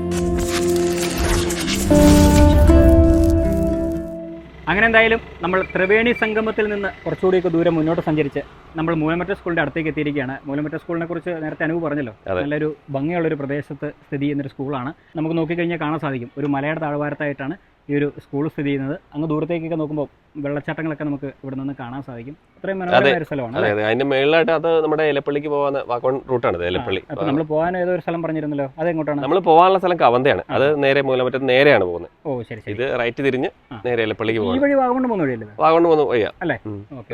അങ്ങനെ എന്തായാലും നമ്മൾ ത്രിവേണി സംഗമത്തിൽ നിന്ന് കുറച്ചുകൂടിയൊക്കെ ദൂരം മുന്നോട്ട് സഞ്ചരിച്ച് നമ്മൾ മൂലമറ്റ സ്കൂളിന്റെ അടുത്തേക്ക് എത്തിയിരിക്കുകയാണ്. മൂലമറ്റ സ്കൂളിനെ കുറിച്ച് നേരത്തെ അനുവ് പറഞ്ഞല്ലോ. നല്ലൊരു ഭംഗിയുള്ള ഒരു പ്രദേശത്ത് സ്ഥിതി ചെയ്യുന്നൊരു സ്കൂളാണ്. നമുക്ക് നോക്കിക്കഴിഞ്ഞാൽ കാണാൻ സാധിക്കും. ഒരു മലയുടെ താഴ്വാരത്തായിട്ടാണ് ഈ ഒരു സ്കൂൾ സ്ഥിതി ചെയ്യുന്നത്. അങ്ങ് ദൂരത്തേക്കൊക്കെ നോക്കുമ്പോൾ വെള്ളച്ചാട്ടങ്ങളൊക്കെ നമുക്ക് ഇവിടെ നിന്ന് കാണാൻ സാധിക്കും. അത്രയും മനോഹരമായ ഒരു സ്ഥലമാണ് അതെ അതെ. അതിന്റെ മേളിലായിട്ട് അത് നമ്മുടെ എലപ്പള്ളിക്ക് പോകാൻ വാക്കോൺ റൂട്ടാണ് ഏലപ്പള്ളി നമ്മൾ പോകാൻ ഏതോ ഒരു സ്ഥലം പറഞ്ഞിരുന്നല്ലോ. അത് എങ്ങോട്ടാണ്? നമ്മൾ പോകാനുള്ള സ്ഥലം കവന്തയാണ്. അത് നേരെ മൂലമറ്റത്ത് നേരെയാണ് പോകുന്നത്. ഓ ശരി ഇത് റൈറ്റ് തിരിഞ്ഞ് നേരെ നേരെ എലപ്പള്ളിക്ക് ഈ വഴി വാഗമണ് പോകുന്ന വഴിയല്ലേ? വാഗോണ്ട് പോകുന്ന വഴിയാ. അല്ലേ.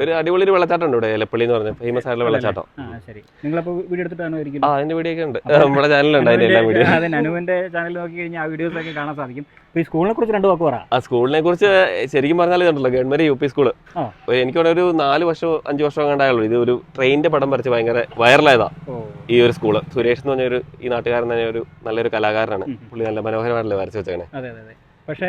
ഒരു അടിപൊളി ഒരു വെള്ളച്ചാട്ടം ഉണ്ട് ഇവിടെ എലപ്പള്ളി എന്ന് പറഞ്ഞ ഫേമസ് ആയിട്ടുള്ള വെള്ളച്ചാട്ടം. ആ ശരി. നിങ്ങളപ്പോൾ വീഡിയോ എടുത്തിട്ടാണ് ആ അതിന്റെ വീഡിയോ ഒക്കെ ഉണ്ട്. നമ്മുടെ ചാനലുണ്ട് അതിന്റെ എല്ലാ വീഡിയോ അതെ. അനുവിന്റെ ചാനൽ നോക്കി കഴിഞ്ഞാൽ ആ വീഡിയോസ് ഒക്കെ കാണാൻ സാധിക്കും. ഈ സ്കൂളിനെ കുറിച്ച് രണ്ട് വാക്ക് പറ ആ സ്കൂളിനെ കുറിച്ച് ശരിക്കും പറഞ്ഞാൽ ഇതുണ്ടല്ലോ ഗവൺമെന്റ് യു പി സ്കൂൾ. ആ. എനിക്ക് തോന്നുന്നു ഒരു നാല് വർഷം അഞ്ച് വർഷം കണ്ടായുള്ളൂ ഇത് ഒരു ട്രെയിനിന്റെ പടം വരച്ച് ഭയങ്കര വൈറലായതാ ഈ ഒരു സ്കൂൾ. സുരേഷ് എന്ന് പറഞ്ഞൊരു ഈ നാട്ടുകാരൻ തന്നെ ഒരു നല്ലൊരു കലാകാരനാണ്. പുള്ളി നല്ല മനോഹരമായിട്ടല്ലേ വരച്ച് വെച്ചേക്കണേ. പക്ഷേ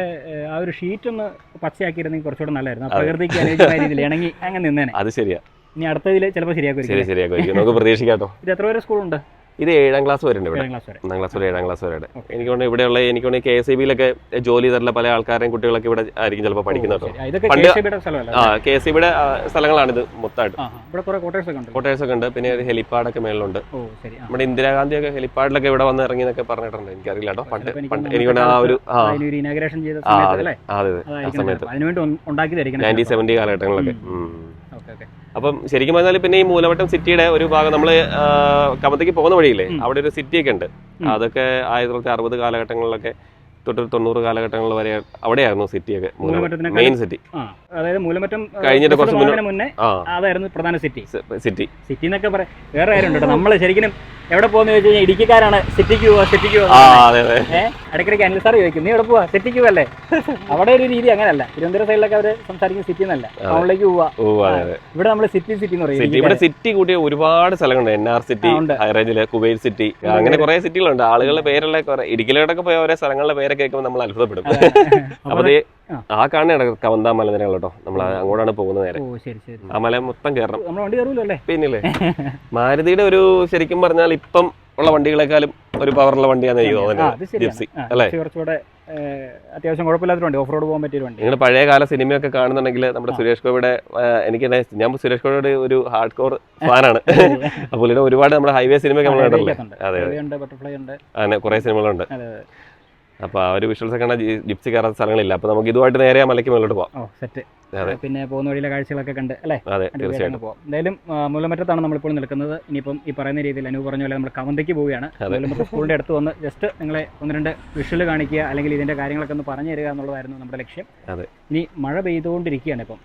ആ ഒരു ഷീറ്റ് ഒന്ന് പച്ചയാക്കിയിരുന്നെങ്കിൽ കുറച്ചുകൂടെ നല്ലായിരുന്നു പ്രകൃതിക്ക് അനുയോജ്യമായ രീതിയിൽ ഇണങ്ങി അങ്ങനെ നിന്നേനെ. അത് ശരിയാ. ഇനി അടുത്തതിൽ ചിലപ്പോൾ ശരി ശരിയാക്കുമായിരിക്കും. ശരിയാക്കും നമുക്ക് പ്രതീക്ഷിക്കാട്ടോ ഇത് എത്ര പേര് സ്കൂളുണ്ട്? ഇത് ഏഴാം ക്ലാസ് വരെ ഉണ്ട് ഇവിടെ ഒന്നാം ക്ലാസ് വരെ ഏഴാം ക്ലാസ് വരെ എനിക്ക് തോന്നുന്നു ഇവിടെയുള്ള എനിക്ക് തോന്നുന്നു കെ എസ് ഇ ബിയിലൊക്കെ ജോലി തരുന്ന പല ആൾക്കാരെയും കുട്ടികളൊക്കെ ഇവിടെ ആയിരിക്കും ചിലപ്പോൾ പഠിക്കുന്നത് കേട്ടോ. പണ്ട് ആ കെ എസ് ഇ ബിയുടെ സ്ഥലങ്ങളാണ് ഇത് മൊത്തമായിട്ട്. കോട്ടേഴ്സ് ഒക്കെ ഉണ്ട്. ഒക്കെ പിന്നെ ഒരു ഹെലിപ്പാഡൊക്കെ മേളിലുണ്ട്. ഓ ശരി. നമ്മുടെ ഇന്ദിരാഗാന്ധി ഒക്കെ ഹെലിപ്പാഡിലൊക്കെ ഇവിടെ വന്ന് ഇറങ്ങി എന്നൊക്കെ പറഞ്ഞിട്ടുണ്ട്. എനിക്കറിയില്ല കേട്ടോ. പണ്ട് എനിക്ക് പണ്ട് എനിക്ക് ആ ഒരു അതെ അതെ ആ സമയത്ത്. നയന്റീൻ സെവന്റി കാലഘട്ടങ്ങളിലൊക്കെ. അപ്പം ശരിക്കും പറഞ്ഞാൽ പിന്നെ ഈ മൂലവട്ടം സിറ്റിയുടെ ഒരു ഭാഗം നമ്മൾ കമത്തേക്ക് പോകുന്ന വഴിയില്ലേ അവിടെ ഒരു സിറ്റിയൊക്കെ ഉണ്ട്. അതൊക്കെ ആയിരത്തി തൊള്ളായിരത്തി അറുപത് കാലഘട്ടങ്ങളിലൊക്കെ തൊട്ട് തൊണ്ണൂറ് കാലഘട്ടങ്ങൾ വരെ അവിടെയായിരുന്നു സിറ്റിയൊക്കെ മെയിൻ സിറ്റി അതായത് മൂലമറ്റം കഴിഞ്ഞിട്ട് കുറച്ച് മുന്നേ അതായിരുന്നു പ്രധാന സിറ്റി സിറ്റി. സിറ്റി എന്നൊക്കെ പറയാം വേറെ കാര്യം ഉണ്ട് നമ്മൾ ശരിക്കും എവിടെ പോകുന്ന ചോദിച്ചു കഴിഞ്ഞാൽ ഇടുക്കിക്കാരാണ്. സിറ്റിക്ക് പോവാ സിറ്റിക്ക് പോവാ. ഏഹ് ഇടയ്ക്കിടയ്ക്ക് അനിൽ സാർ ചോദിക്കും നീ എവിടെ പോവാ? സിറ്റിക്ക് പോവല്ലേ? അവിടെ ഒരു രീതി അങ്ങനല്ല. തിരുവനന്തപുരം സൈഡിലൊക്കെ അവർ സംസാരിക്കുന്ന സിറ്റി എന്നല്ല. ടൗണിലേക്ക് പോവാ. ഇവിടെ നമ്മൾ സിറ്റി സിറ്റി എന്ന് പറയുന്നത് ഇവിടെ സിറ്റി കൂട്ടിയ ഒരുപാട് സ്ഥലങ്ങളുണ്ട്. N R city. ഹൈറേഞ്ചിൽ Kuwait city അങ്ങനെ കുറെ സിറ്റികളുണ്ട് ആളുകളുടെ പേരുള്ള ഇടുക്കിയിലോട്ടൊക്കെ പോയ ഓരോ സ്ഥലങ്ങളുടെ പേരൊക്കെ കേൾക്കുമ്പോൾ നമ്മൾ അത്ഭുതപ്പെടും. അപ്പൊ ആ. കാണുന്ന കവന്താ മലനിരകൾ കേട്ടോ. നമ്മൾ അങ്ങോട്ടാണ് പോകുന്നത് നേരെ. ആ മല മൊത്തം കയറണം പിന്നില്ലേ? മാരുതിയുടെ ഒരു ശരിക്കും പറഞ്ഞാൽ ഇപ്പം ഉള്ള വണ്ടികളെക്കാളും ഒരു പവറുള്ള വണ്ടിയാന്ന് എനിക്ക് തോന്നുന്നത് ജിപ്സി അല്ലേ? അത്യാവശ്യം കുഴപ്പമില്ലാത്ത വണ്ടി ഓഫ് റോഡ് പോകാൻ പറ്റിയ വണ്ടി. നിങ്ങൾ പഴയ കാല സിനിമയൊക്കെ കാണുന്നുണ്ടെങ്കിൽ നമ്മുടെ സുരേഷ് ഗോപിയുടെ എനിക്ക് ഞാൻ സുരേഷ് ഗോപിയുടെ ഒരു ഹാർഡ് കോർ ഫാനാണ് അപ്പോൾ പുള്ളിയുടെ ഒരുപാട് നമ്മുടെ ഹൈവേ സിനിമയൊക്കെ നമ്മൾ കണ്ടല്ലേ അതെ അതെ. ബട്ടർഫ്ലൈ ഉണ്ട്. അങ്ങനെ കുറെ സിനിമകളുണ്ട്. അതെ അതെ അപ്പൊ ആ ഒരു വിഷ്വൽസ് ഒക്കെ ജിപ്സി കയറാത്ത സ്ഥലങ്ങളില്ല. അപ്പൊ നമുക്ക് ഇതുമായിട്ട് നേരെ മലയ്ക്ക് മുകളിലോട്ട് പോവാം. സെറ്റ് പിന്നെ പോകുന്ന വഴിയിലെ കാഴ്ചകളൊക്കെ കണ്ട് അല്ലേ? അതെ തീർച്ചയായിട്ടും. പോകാം എന്തായാലും മൂലമറ്റത്താണ് നമ്മളിപ്പോൾ നിൽക്കുന്നത്. ഇനിയിപ്പം ഈ പറയുന്ന രീതിയിൽ അനു പറഞ്ഞ പോലെ നമ്മൾ കവന്തയ്ക്ക് പോവുകയാണ്. മൂലമറ്റം സ്കൂളിന്റെ അടുത്ത് വന്ന് ജസ്റ്റ് നിങ്ങളെ ഒന്ന് രണ്ട് വിഷ്വൽ കാണിക്കുക അല്ലെങ്കിൽ ഇതിന്റെ കാര്യങ്ങളൊക്കെ ഒന്ന് പറഞ്ഞു തരിക എന്നുള്ളതായിരുന്നു നമ്മുടെ ലക്ഷ്യം. അതെ. ഇനി മഴ പെയ്തുകൊണ്ടിരിക്കുകയാണ് ഇപ്പം.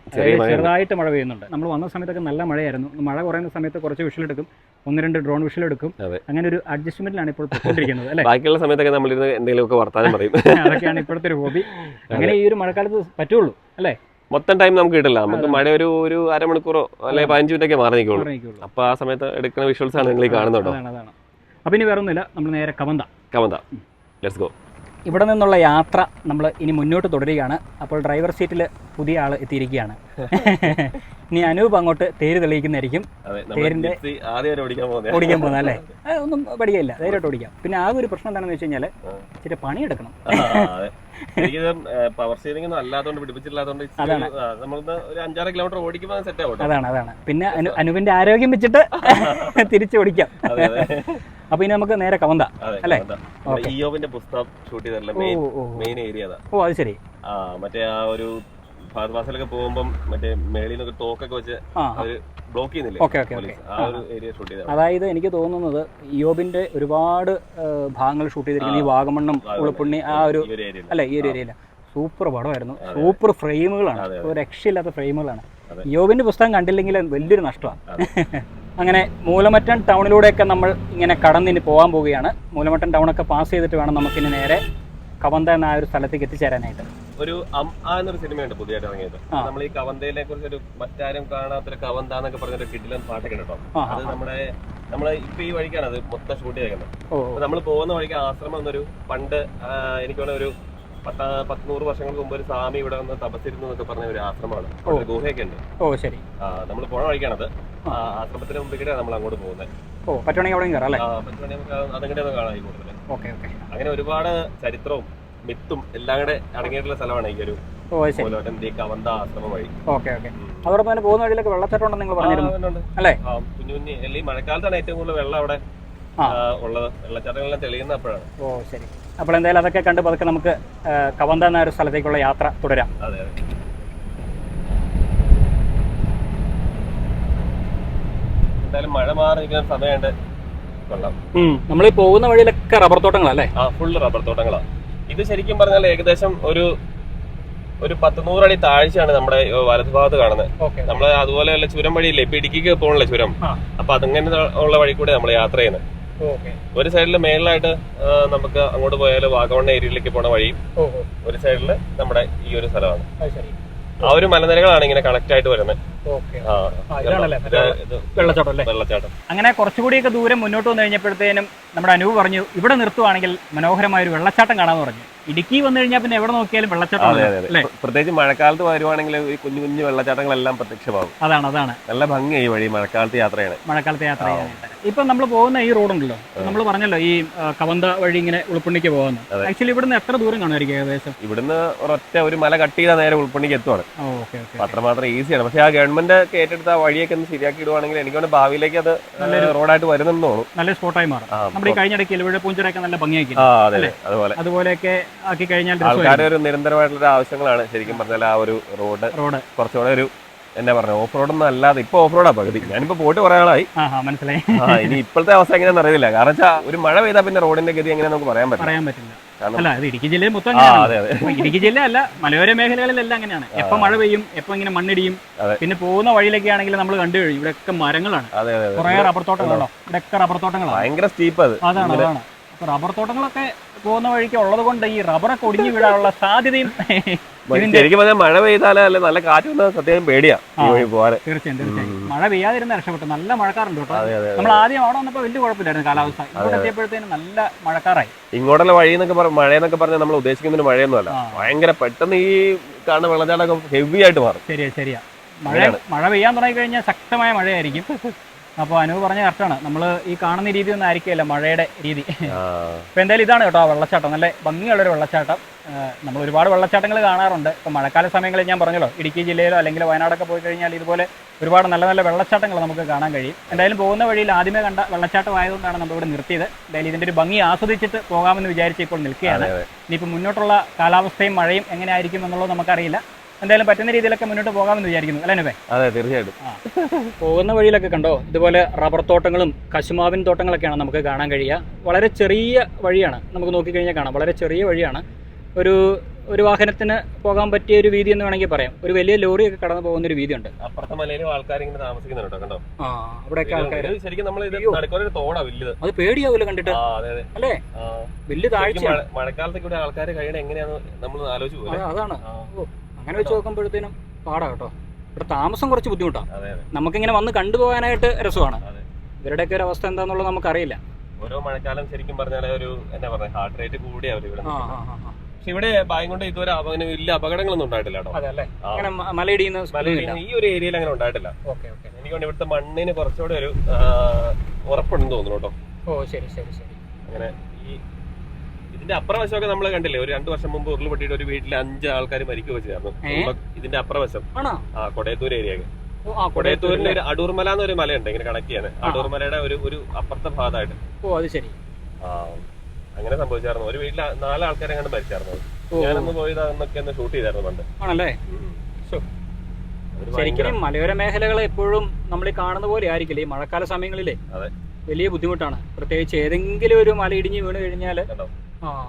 ചെറുതായിട്ട് മഴ പെയ്യുന്നുണ്ട്. നമ്മൾ വന്ന സമയത്തൊക്കെ നല്ല മഴയായിരുന്നു. മഴ കുറയുന്ന സമയത്ത് കുറച്ച് വിഷ്വൽ എടുക്കും ഒന്ന് രണ്ട് ഡ്രോൺ വിഷ്വൽ എടുക്കും അങ്ങനെ ഒരു അഡ്ജസ്റ്റ്മെന്റിലാണ് ഇപ്പോൾ പോയിക്കൊണ്ടിരിക്കുന്നത് അല്ലേ? ബാക്കിയുള്ള സമയത്തൊക്കെ നമ്മൾ എന്തെങ്കിലുമൊക്കെ വർത്താനം പറയും. അതൊക്കെയാണ് ഇപ്പോഴത്തെ ഒരു ഹോബി അങ്ങനെ ഈ ഒരു മഴക്കാലത്ത് പറ്റുള്ളൂ അല്ലേ? മൊത്തം ടൈം നമുക്ക് കിട്ടില്ല. നമുക്ക് മഴ ഒരു ഒരു അരമണിക്കൂറോ അല്ലെങ്കിൽ പതിനഞ്ച് മിനിറ്റൊക്കെ മാറി നിൽക്കുള്ളൂ. പറഞ്ഞേക്കുള്ളൂ അപ്പൊ ആ സമയത്ത് എടുക്കുന്ന വിഷ്വൽസ് ആണ് നിങ്ങൾ കാണുന്നുണ്ടോ അപ്പൊ ഇനി വേറെ ഒന്നുമില്ല നമ്മൾ നേരെ കവന്ത. കവന്ത. ലെറ്റ്സ് ഗോ ഇവിടെ നിന്നുള്ള യാത്ര നമ്മൾ ഇനി മുന്നോട്ട് തുടരുകയാണ്. അപ്പോൾ ഡ്രൈവർ സീറ്റിൽ പുതിയ ആൾ എത്തിയിരിക്കുകയാണ്. ഇനി അനൂപ് അങ്ങോട്ട് തേര് തെളിയിക്കുന്നതായിരിക്കും. തേരിന്റെ- ഓടിക്കാൻ പോകുന്ന അല്ലേ? ഒന്നും പഠിക്കില്ല ധൈര്യമായിട്ട് ഓടിക്കാം. പിന്നെ ആകെ ഒരു പ്രശ്നം എന്താണെന്ന് വെച്ച് കഴിഞ്ഞാൽ ഇച്ചിരി പണിയെടുക്കണം. പവർ സ്റ്റിയറിംഗ് ഒന്നും അല്ലാത്തതുകൊണ്ട് പിടിപ്പിച്ചില്ലാത്തതുകൊണ്ട് അതാണ്. നമ്മളൊന്ന് ഒരു അഞ്ചാറ് കിലോമീറ്റർ ഓടിക്കുമ്പോൾ സെറ്റ് ആവും അതാണ് അതാണ്. പിന്നെ അനുവിന്റെ ആരോഗ്യം വെച്ചിട്ട് തിരിച്ചു ഓടിക്കാം. അപ്പോൾ ഇനി നമുക്ക് നേരെ കവന്ത അല്ലേ? ഇയോബിന്റെ പുസ്തകം ഷൂട്ട് ചെയ്തിട്ടുള്ള മെയിൻ മെയിൻ ഏരിയ ഓ. അത്. ശരി. ആ മറ്റേ ആ ഒരു ഫാദർ മാസിലൊക്കെ പോകുമ്പം മറ്റേ മേളിൽ നിന്നൊക്കെ തോക്കൊക്കെ വെച്ച് ബ്ലോക്ക് ചെയ്യുന്നില്ലേ? ആ ഒരു ഏരിയ ഷൂട്ട് ചെയ്ത അതായത് എനിക്ക് തോന്നുന്നത് ഇയോബിന്റെ ഒരുപാട് ഭാഗങ്ങൾ ഷൂട്ട് ചെയ്തിരിക്കുന്നത് ഈ വാഗമണ്ണും ഉളുപ്പുണ്ണി ആ ഒരു അല്ലെ ഈ ഒരു ഏരിയയില സൂപ്പർ പടമായിരുന്നു. സൂപ്പർ ഫ്രെയിമുകളാണ്. രക്ഷയില്ലാത്ത ഫ്രെയിമുകളാണ്. യോബിന്റെ പുസ്തകം കണ്ടില്ലെങ്കിൽ വലിയൊരു നഷ്ടമാണ്. അങ്ങനെ മൂലമറ്റം ടൗണിലൂടെയൊക്കെ നമ്മൾ ഇങ്ങനെ കടന്നിന് പോകാൻ പോവുകയാണ്. മൂലമറ്റം ടൗണൊക്കെ പാസ് ചെയ്തിട്ട് വേണം നമുക്കിനി നേരെ കവന്ത എന്ന ആ ഒരു സ്ഥലത്തേക്ക് എത്തിച്ചേരാനായിട്ട്. ഒരു അം ആ എന്നൊരു സിനിമയുണ്ട് പുതിയതായിട്ട് ഇറങ്ങിയത്. നമ്മൾ ഈ കവന്തയിലെ കുറിച്ച് ഒരു മറ്റാരും കാണാത്തൊരു കവന്ത എന്നൊക്കെ പറഞ്ഞൊരു കിഡിലൻ പാട്ടൊക്കെ കേട്ടോ. അത് നമ്മുടെ നമ്മളെ ഇപ്പൊ ഈ വഴിക്കാണ് അത് മൊത്തം ഷൂട്ട് ചെയ്തേക്കുന്നത്. നമ്മൾ പോകുന്ന വഴിക്ക് ആശ്രമം എന്നൊരു പണ്ട് എനിക്ക് ഒരു പത്ത പത്തുനൂറ് വർഷങ്ങൾക്ക് മുമ്പ് ഒരു സ്വാമി ഇവിടെ വന്ന് തപസ്സിരുന്നു എന്നൊക്കെ പറഞ്ഞ ഒരു ആശ്രമമാണ്. അവിടെ ഗുഹയൊക്കെ ഉണ്ട്. ഓ ശരി. നമ്മൾ പോണ വഴിക്കാണത്. ആശ്രമത്തിന് കൂടെ നമ്മൾ അങ്ങോട്ട് പോകുന്നത് ഓ പറ്റുവാണെങ്കിൽ അവിടെ കയറാം അല്ലേ? പറ്റുവാണെങ്കിൽ നമുക്ക് അതങ്ങടെ ഒന്ന് കാണാം ഈ കൂടുതൽ ഓക്കെ ഓക്കെ. അങ്ങനെ ഒരുപാട് ചരിത്രവും മിത്തും എല്ലാം കൂടെ അടങ്ങിയിട്ടുള്ള സ്ഥലമാണ് ഈ ഒരു കവന്ത ആശ്രമം വഴി. Okay okay. അതോടൊപ്പം തന്നെ പോകുന്ന വഴിയിലൊക്കെ വെള്ളച്ചാട്ടം ഉണ്ടെന്ന് നിങ്ങൾ പറഞ്ഞിരുന്നു. അല്ലേ? കുഞ്ഞു കുഞ്ഞു അല്ലെങ്കിൽ മഴക്കാലത്താണ് ഏറ്റവും കൂടുതൽ വെള്ളം അവിടെ ഉള്ളത് വെള്ളച്ചാട്ടങ്ങളെല്ലാം തെളിയുന്ന അപ്പോഴാണ്. ഓ ശരി. അപ്പോൾ എന്തായാലും അതൊക്കെ കണ്ട് പതുക്കെ നമുക്ക് കവന്ത എന്ന ഒരു സ്ഥലത്തേക്കുള്ള യാത്ര തുടരാം. അതെ അതെ. എന്തായാലും മഴ മാറിയിരിക്കുന്ന സമയമുണ്ട്. കൊള്ളാം. നമ്മൾ ഈ പോകുന്ന വഴിയിലൊക്കെ റബ്ബർ തോട്ടങ്ങളല്ലേ? ആ ഫുള്ള് റബ്ബർ തോട്ടങ്ങളാ. ഇത് ശരിക്കും പറഞ്ഞാൽ ഏകദേശം ഒരു ഒരു പത്ത് നൂറടി താഴ്ചയാണ് നമ്മുടെ വലതുഭാഗത്ത് കാണുന്നത്. നമ്മൾ നമ്മൾ അതുപോലെയുള്ള ചുരം വഴിയില്ലേ? ഇപ്പൊ ഇടുക്കിക്ക് പോകണല്ലേ ചുരം. അപ്പൊ അതിങ്ങനെ ഉള്ള വഴി കൂടെ നമ്മൾ യാത്ര ചെയ്യുന്നത്. ഒരു സൈഡിൽ മേളിലായിട്ട് നമുക്ക് അങ്ങോട്ട് പോയാൽ വാഗവൺ ഏരിയയിലേക്ക് പോണ വഴിയും ഒരു സൈഡിൽ നമ്മുടെ ഈ ഒരു സ്ഥലമാണ്. ആ ഒരു മലനിരകളാണ് ഇങ്ങനെ കണക്ട് ആയിട്ട് വരുന്നത്. വെള്ളച്ചാട്ടം അങ്ങനെ കുറച്ചുകൂടിയൊക്കെ ദൂരം മുന്നോട്ട് വന്നു കഴിഞ്ഞപ്പോഴത്തേനും നമ്മുടെ അനുവ് പറഞ്ഞു ഇവിടെ നിർത്തുവാണെങ്കിൽ മനോഹരമായ ഒരു വെള്ളച്ചാട്ടം കാണാമെന്ന് പറഞ്ഞു. ഇടുക്കി വന്നു കഴിഞ്ഞാൽ പിന്നെ എവിടെ നോക്കിയാലും വെള്ളച്ചാട്ടം പ്രത്യേകിച്ച് മഴക്കാലത്ത് വരുവാണെങ്കിൽ ഈ കുഞ്ഞു കുഞ്ഞു വെള്ളച്ചാട്ടങ്ങളെല്ലാം പ്രത്യക്ഷമാകും. അതാണ് അതാണ്. നല്ല ഭംഗിയായി ഈ വഴി മഴക്കാലത്ത് യാത്രയാണ്. മഴക്കാലത്ത് യാത്ര ചെയ്യാനായിട്ട് ഇപ്പം നമ്മൾ പോകുന്ന ഈ റോഡുണ്ടല്ലോ നമ്മൾ പറഞ്ഞല്ലോ ഈ കവന്ത വഴി ഇങ്ങനെ ഉൾപ്പണിക്ക് പോകുന്നത് ആക്ച്വലി ഇവിടുന്ന് എത്ര ദൂരം കാണുമായിരിക്കും ഏകദേശം? ഇവിടുന്ന് ഒരൊറ്റ ഒരു മല കട്ട് ചെയ്താൽ നേരെ ഉൾപ്പണിക്ക് എത്തുവാണ്. ഓക്കെ ഓക്കെ അപ്പൊ അത്രമാത്രം ഈസിയാണ്. പക്ഷെ ആ ഗവൺമെന്റ് ഒക്കെ ഏറ്റെടുത്ത ആ വഴിയൊക്കെ ഒന്ന് ശരിയാക്കി ഇടുവാണെങ്കിൽ എനിക്ക് ഭാവിയിലേക്ക് അത് റോഡായിട്ട് വരുന്നെന്ന് തോന്നുന്നു നല്ല സ്പോട്ടായി മാറും. നമ്മുടെ ഈ കഴിഞ്ഞിടയ്ക്ക് എലുവഴ പൂഞ്ചിറയൊക്കെ നല്ല ഭംഗിയാക്കി. അതെ അതുപോലെ. അതുപോലെയൊക്കെ ആക്കി കഴിഞ്ഞാൽ ആൾക്കാരുടെ ഒരു നിരന്തരമായിട്ടുള്ള ആവശ്യങ്ങളാണ് ശരിക്കും പറഞ്ഞാൽ ആ ഒരു റോഡ്. റോഡ്. കുറച്ചുകൂടെ ഒരു എന്നാ പറഞ്ഞ ഓഫ് റോഡ് ഒന്നും അല്ലാതെ ഇപ്പൊ ഓഫ് റോഡാ പകുതി. ഞാനിപ്പോ പോയിട്ട് കുറെ ആളായി. മനസ്സിലായി. ഇനി ഇപ്പോഴത്തെ അവസ്ഥ എങ്ങനെയാണെന്ന് അറിയില്ല. കാരണം വെച്ചാൽ ഒരു മഴ പെയ്താൽ പിന്നെ റോഡിന്റെ ഗതി എങ്ങനെയാ നമുക്ക് പറയാൻ പറ്റില്ല. അല്ല അത് ഇടുക്കി ജില്ലയിൽ മൊത്തം ഇടുക്കി ജില്ല അല്ല മലയോര മേഖലകളിലെല്ലാം അങ്ങനെയാണ്. എപ്പോ മഴ പെയ്യും എപ്പോ ഇങ്ങനെ മണ്ണിടിയും പിന്നെ പോകുന്ന വഴിയിലൊക്കെ ആണെങ്കിൽ നമ്മൾ കണ്ടു കഴിഞ്ഞു ഇവിടെയൊക്കെ മരങ്ങളാണ്. കുറെ റബ്ബർ തോട്ടങ്ങളാണോ ഇവിടെയൊക്കെ റബ്ബർ തോട്ടങ്ങളാണ്. ഭയങ്കര സ്റ്റീപ്പ് അത്. അതാണ് അതാണ്. അപ്പൊ റബ്ബർ തോട്ടങ്ങളൊക്കെ പോകുന്ന വഴിക്ക് ഉള്ളത് കൊണ്ട് ഈ റബ്ബറൊക്കെ ഒടിഞ്ഞു വീഴാനുള്ള സാധ്യതയും ശരിക്കും പറഞ്ഞാൽ മഴ പെയ്താലേ അല്ലെ നല്ല കാറ്റ് വന്നാൽ സത്യം പേടിയാ തീർച്ചയായും തീർച്ചയായും. മഴ പെയ്യാതിരുന്ന രക്ഷപ്പെട്ടു. നല്ല മഴക്കാറുണ്ട് കേട്ടോ. നമ്മൾ ആദ്യം അവിടെ വന്നപ്പോൾ വലിയ കുഴപ്പമില്ലായിരുന്നു കാലാവസ്ഥ. ഇവിടെ എത്തിയപ്പോഴത്തേനും നല്ല മഴക്കാറായി. ഇങ്ങോട്ടുള്ള വഴി എന്നൊക്കെ പറഞ്ഞ മഴ എന്നൊക്കെ പറഞ്ഞാൽ നമ്മൾ ഉദ്ദേശിക്കുന്ന ഒരു മഴയൊന്നുമല്ല. ഭയങ്കര പെട്ടെന്ന് ഈ കാണുന്ന വെള്ളച്ചാട്ടമൊക്കെ ഹെവി ആയിട്ട് മാറും. ശരിയാ ശരിയാ. മഴ. മഴ പെയ്യാൻ തുടങ്ങി കഴിഞ്ഞാൽ ശക്തമായ മഴയായിരിക്കും. അപ്പോൾ അനുവ് പറഞ്ഞ കറക്റ്റാണ് നമ്മൾ ഈ കാണുന്ന രീതി ഒന്നും ആയിരിക്കില്ല മഴയുടെ രീതി. അപ്പൊ എന്തായാലും ഇതാണ് കേട്ടോ ആ വെള്ളച്ചാട്ടം. നല്ല ഭംഗിയുള്ള ഒരു വെള്ളച്ചാട്ടം നമ്മൾ ഒരുപാട് വെള്ളച്ചാട്ടങ്ങൾ കാണാറുണ്ട്. ഇപ്പോൾ മഴക്കാല സമയങ്ങളിൽ ഞാൻ പറഞ്ഞല്ലോ ഇടുക്കി ജില്ലയിലോ അല്ലെങ്കിൽ വയനാടൊക്കെ പോയി കഴിഞ്ഞാൽ ഇതുപോലെ ഒരുപാട് നല്ല നല്ല വെള്ളച്ചാട്ടങ്ങൾ നമുക്ക് കാണാൻ കഴിയും. എന്തായാലും പോകുന്ന വഴിയിൽ ആദ്യമേ കണ്ട വെള്ളച്ചാട്ടം ആയതുകൊണ്ടാണ് നമ്മൾ ഇവിടെ നിർത്തിയത്. എന്തായാലും ഇതിന്റെ ഒരു ഭംഗി ആസ്വദിച്ചിട്ട് പോകാമെന്ന് വിചാരിച്ച് ഇപ്പോൾ നിൽക്കുകയാണ്. ഇനിയിപ്പോൾ മുന്നോട്ടുള്ള കാലാവസ്ഥയും മഴയും എങ്ങനെയായിരിക്കും എന്നുള്ളത് നമുക്കറിയില്ല. എന്തായാലും പറ്റുന്ന രീതിയിലൊക്കെ മുന്നോട്ട് പോകാമെന്ന് വിചാരിക്കുന്നു. അല്ലേ അനുവേ? അതെ തീർച്ചയായിട്ടും. പോകുന്ന വഴിയിലൊക്കെ കണ്ടോ? ഇതുപോലെ റബ്ബർ തോട്ടങ്ങളും കശുമാവിൻ തോട്ടങ്ങളൊക്കെയാണ് നമുക്ക് കാണാൻ കഴിയുക. വളരെ ചെറിയ വഴിയാണ്. നമുക്ക് നോക്കിക്കഴിഞ്ഞാൽ കാണാം. വളരെ ചെറിയ വഴിയാണ്. ഒരു ഒരു വാഹനത്തിന് പോകാൻ പറ്റിയ ഒരു വീതി എന്ന് വേണമെങ്കിൽ പറയാം. ഒരു വലിയ ലോറി ഒക്കെ കടന്നു പോകുന്ന ഒരു വീതി ഉണ്ട് അപ്പുറത്തെ മലയിലും ആൾക്കാർ ഇങ്ങനെ താമസിക്കുന്നുണ്ട് കണ്ടോ? ആ അവിടെയൊക്കെ ആൾക്കാർ ഇത് ശരിക്കും നമ്മൾ ഇത് തോടാ വലുത്. അത് പേടിയാവില്ല കണ്ടിട്ട്? അതെ അതെ. അല്ലേ? വലിയ താഴ്ച മഴക്കാലത്തേക്ക് മഴ- ആൾക്കാർ കഴിയണ എങ്ങനെയാണ് നമ്മൾ ആലോചിച്ചു പോലെ അതാണ്. അങ്ങനെ വെച്ച് നോക്കുമ്പോഴത്തേനും പാടാ കേട്ടോ. ഇവിടെ താമസം കുറച്ച് ബുദ്ധിമുട്ടാണ് നമുക്കിങ്ങനെ വന്ന് കണ്ടുപോകാനായിട്ട് രസമാണ്. ഇവരുടെയൊക്കെ ഒരു അവസ്ഥ എന്താണെന്നുള്ളത് നമുക്കറിയില്ല. ഓരോ മഴക്കാലം ശരിക്കും പറഞ്ഞാൽ ഒരു എന്താ പറയുക ഹാർട്ട് റേറ്റ് കൂടിയ ഇവിടെ പക്ഷെ ഇവിടെ ഭയം കൊണ്ട് ഇതുവരെ അങ്ങനെ വലിയ അപകടങ്ങളൊന്നും ഉണ്ടായിട്ടില്ല കേട്ടോ. മലയിടിയുന്ന ഈ ഒരു ഏരിയയിൽ അങ്ങനെ ഉണ്ടായിട്ടില്ല. Okay okay. എനിക്ക് ഇവിടുത്തെ മണ്ണിന് കുറച്ചുകൂടെ ഒരു ഉറപ്പുണ്ടെന്ന് തോന്നുന്നു കേട്ടോ. ഓ ശരി ശരി ശരി. അങ്ങനെ ഇതിന്റെ അപ്പുറവശമൊക്കെ നമ്മൾ കണ്ടില്ലേ? ഒരു രണ്ടു വർഷം മുമ്പ് ഉരുൾപൊട്ടിയിട്ട് ഒരു വീട്ടിൽ അഞ്ച് ആൾക്കാർ മരിക്കുകയൊക്കെ ചെയ്യായിരുന്നു ഇതിന്റെ അപ്പുറവശം ആ കൊടയത്തൂർ ഏരിയ കൊടയത്തൂരിന്റെ ഒരു അടൂർമല എന്നൊരു മലയുണ്ട് ഇങ്ങനെ കണക്ട് ചെയ്യാൻ അടൂർമലയുടെ ഒരു ഒരു അപ്പുറത്തെ ഭാഗമായിട്ട് ഓ അത് ശരി. ആ അങ്ങനെ സംഭവിച്ചായിരുന്നു. ഒരു വീട്ടിൽ നാല് ആൾക്കാരെ കണ്ട് മരിച്ചായിരുന്നു. ഞാനൊന്ന് പോയത് അന്നൊക്കെ ഒന്ന് ഷൂട്ട് ചെയ്തായിരുന്നു പണ്ട്. ആണല്ലേ. ശരിക്കും മലയോര മേഖലകൾ എപ്പോഴും നമ്മൾ കാണുന്ന പോലെ ആയിരിക്കില്ല. ഈ മഴക്കാല സമയങ്ങളിലെ. വലിയ ബുദ്ധിമുട്ടാണ്. പ്രത്യേകിച്ച് ഏതെങ്കിലും ഒരു മല ഇടിഞ്ഞ് വീണ് കഴിഞ്ഞാൽ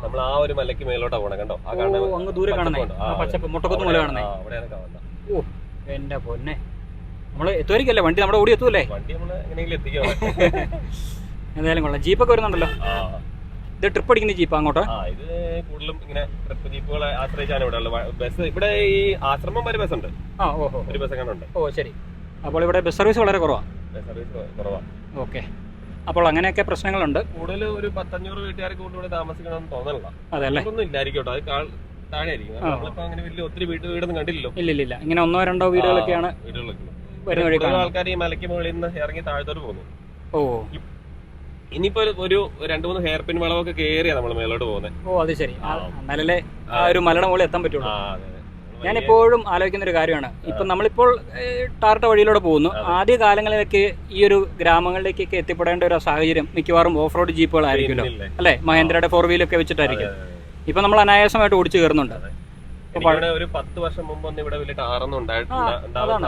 നമ്മൾ ആ ഒരു മലയ്ക്ക് മേലോട്ടാ പോണേ കണ്ടോ? ആ ഓ അങ്ങ് ദൂരെ കാണുന്നേ. പച്ചപ്പ് മുട്ടക്കുത്ത് മല കാണുന്നേ. അവിടെയാണ് കാണുന്നത്. ഓ എന്റെ പൊന്നെ. നമ്മൾ എത്തുമായിരിക്കല്ലേ വണ്ടി നമ്മുടെ ഓടി എത്തുമല്ലേ വണ്ടി നമ്മൾ എങ്ങനെയെങ്കിലും എത്തിക്കാം. എന്തായാലും കൊള്ളാം. ജീപ്പൊക്കെ വരുന്നുണ്ടല്ലോ? ഇത് ട്രിപ്പ് അടിക്കുന്ന ജീപ്പ് അങ്ങോട്ട്? ഇത് കൂടുതലും ഇങ്ങനെ ട്രിപ്പ് ജീപ്പുകളെ ആശ്രയിച്ചാണ് ഇവിടെ ഉള്ളത്. ബസ് ഇവിടെ ഈ ആശ്രമം വരെ ബസ് ഉണ്ട് ആ ഓഹോ ഒരു ബസ് എങ്ങനെ ഉണ്ട് ഓ ശരി. അപ്പോൾ ഇവിടെ ബസ് സർവീസ് വളരെ കുറവാണ് ബസ് സർവീസ് കുറവാണ് ഓക്കെ. അപ്പോൾ അങ്ങനെയൊക്കെ പ്രശ്നങ്ങളുണ്ട്. കൂടുതൽ ഒരു പത്തഞ്ഞൂറ് വീട്ടുകാർക്ക് കൂടുതൽ ഇവിടെ താമസിക്കണമെന്ന് തോന്നണില്ല. അതല്ലേ ഒന്നും ഇല്ലായിരിക്കും കേട്ടോ. അത് കാൾ- താഴെ ആയിരിക്കും ആ. നമ്മളിപ്പോ അങ്ങനെ വലിയ ഒത്തിരി വീട് വീടൊന്നും കണ്ടില്ലല്ലോ. ഇല്ല ഇല്ല ഇങ്ങനെ ഒന്നോ രണ്ടോ വീടുകളൊക്കെയാണ് വീടുകളൊക്കെ. വരുന്ന വഴി ആൾക്കാർ ഈ മലയ്ക്ക് മുകളിൽ നിന്ന് ഇറങ്ങി താഴത്തോട്ട് പോകുന്നു. ഓ. ഇനിയിപ്പോ ഒരു- രണ്ടു മൂന്ന് ഹെയർ പിൻ വളവൊക്കെ കേറിയാ നമ്മൾ മേലോട്ട് പോകുന്നത് ഓ അത് ശരി. എന്നാലല്ലേ ആ ഒരു മലയുടെ മുകളിൽ എത്താൻ പറ്റുള്ളൂ. ഞാൻ എപ്പോഴും ആലോചിക്കുന്ന ഒരു കാര്യമാണ്. ഇപ്പം നമ്മളിപ്പോൾ ടാർട്ട വഴിയിലൂടെ പോകുന്നു. ആദ്യ കാലങ്ങളിലൊക്കെ ഈ ഒരു ഗ്രാമങ്ങളിലേക്കൊക്കെ എത്തിപ്പെടേണ്ട ഒരു സാഹചര്യം മിക്കവാറും ഓഫ് റോഡ് ജീപ്പുകളായിരിക്കുമല്ലോ ആയിരിക്കുമല്ലോ അല്ലേ? മഹേന്ദ്രയുടെ ഫോർ വീലൊക്കെ വെച്ചിട്ടായിരിക്കും. ഇപ്പം നമ്മൾ അനായാസമായിട്ട് ഓടിച്ചു കയറുന്നുണ്ട്. ഒരു പത്ത് വർഷം മുമ്പ് ഒന്നും ഇവിടെ വലിയ ടാറൊന്നും അതാണ്.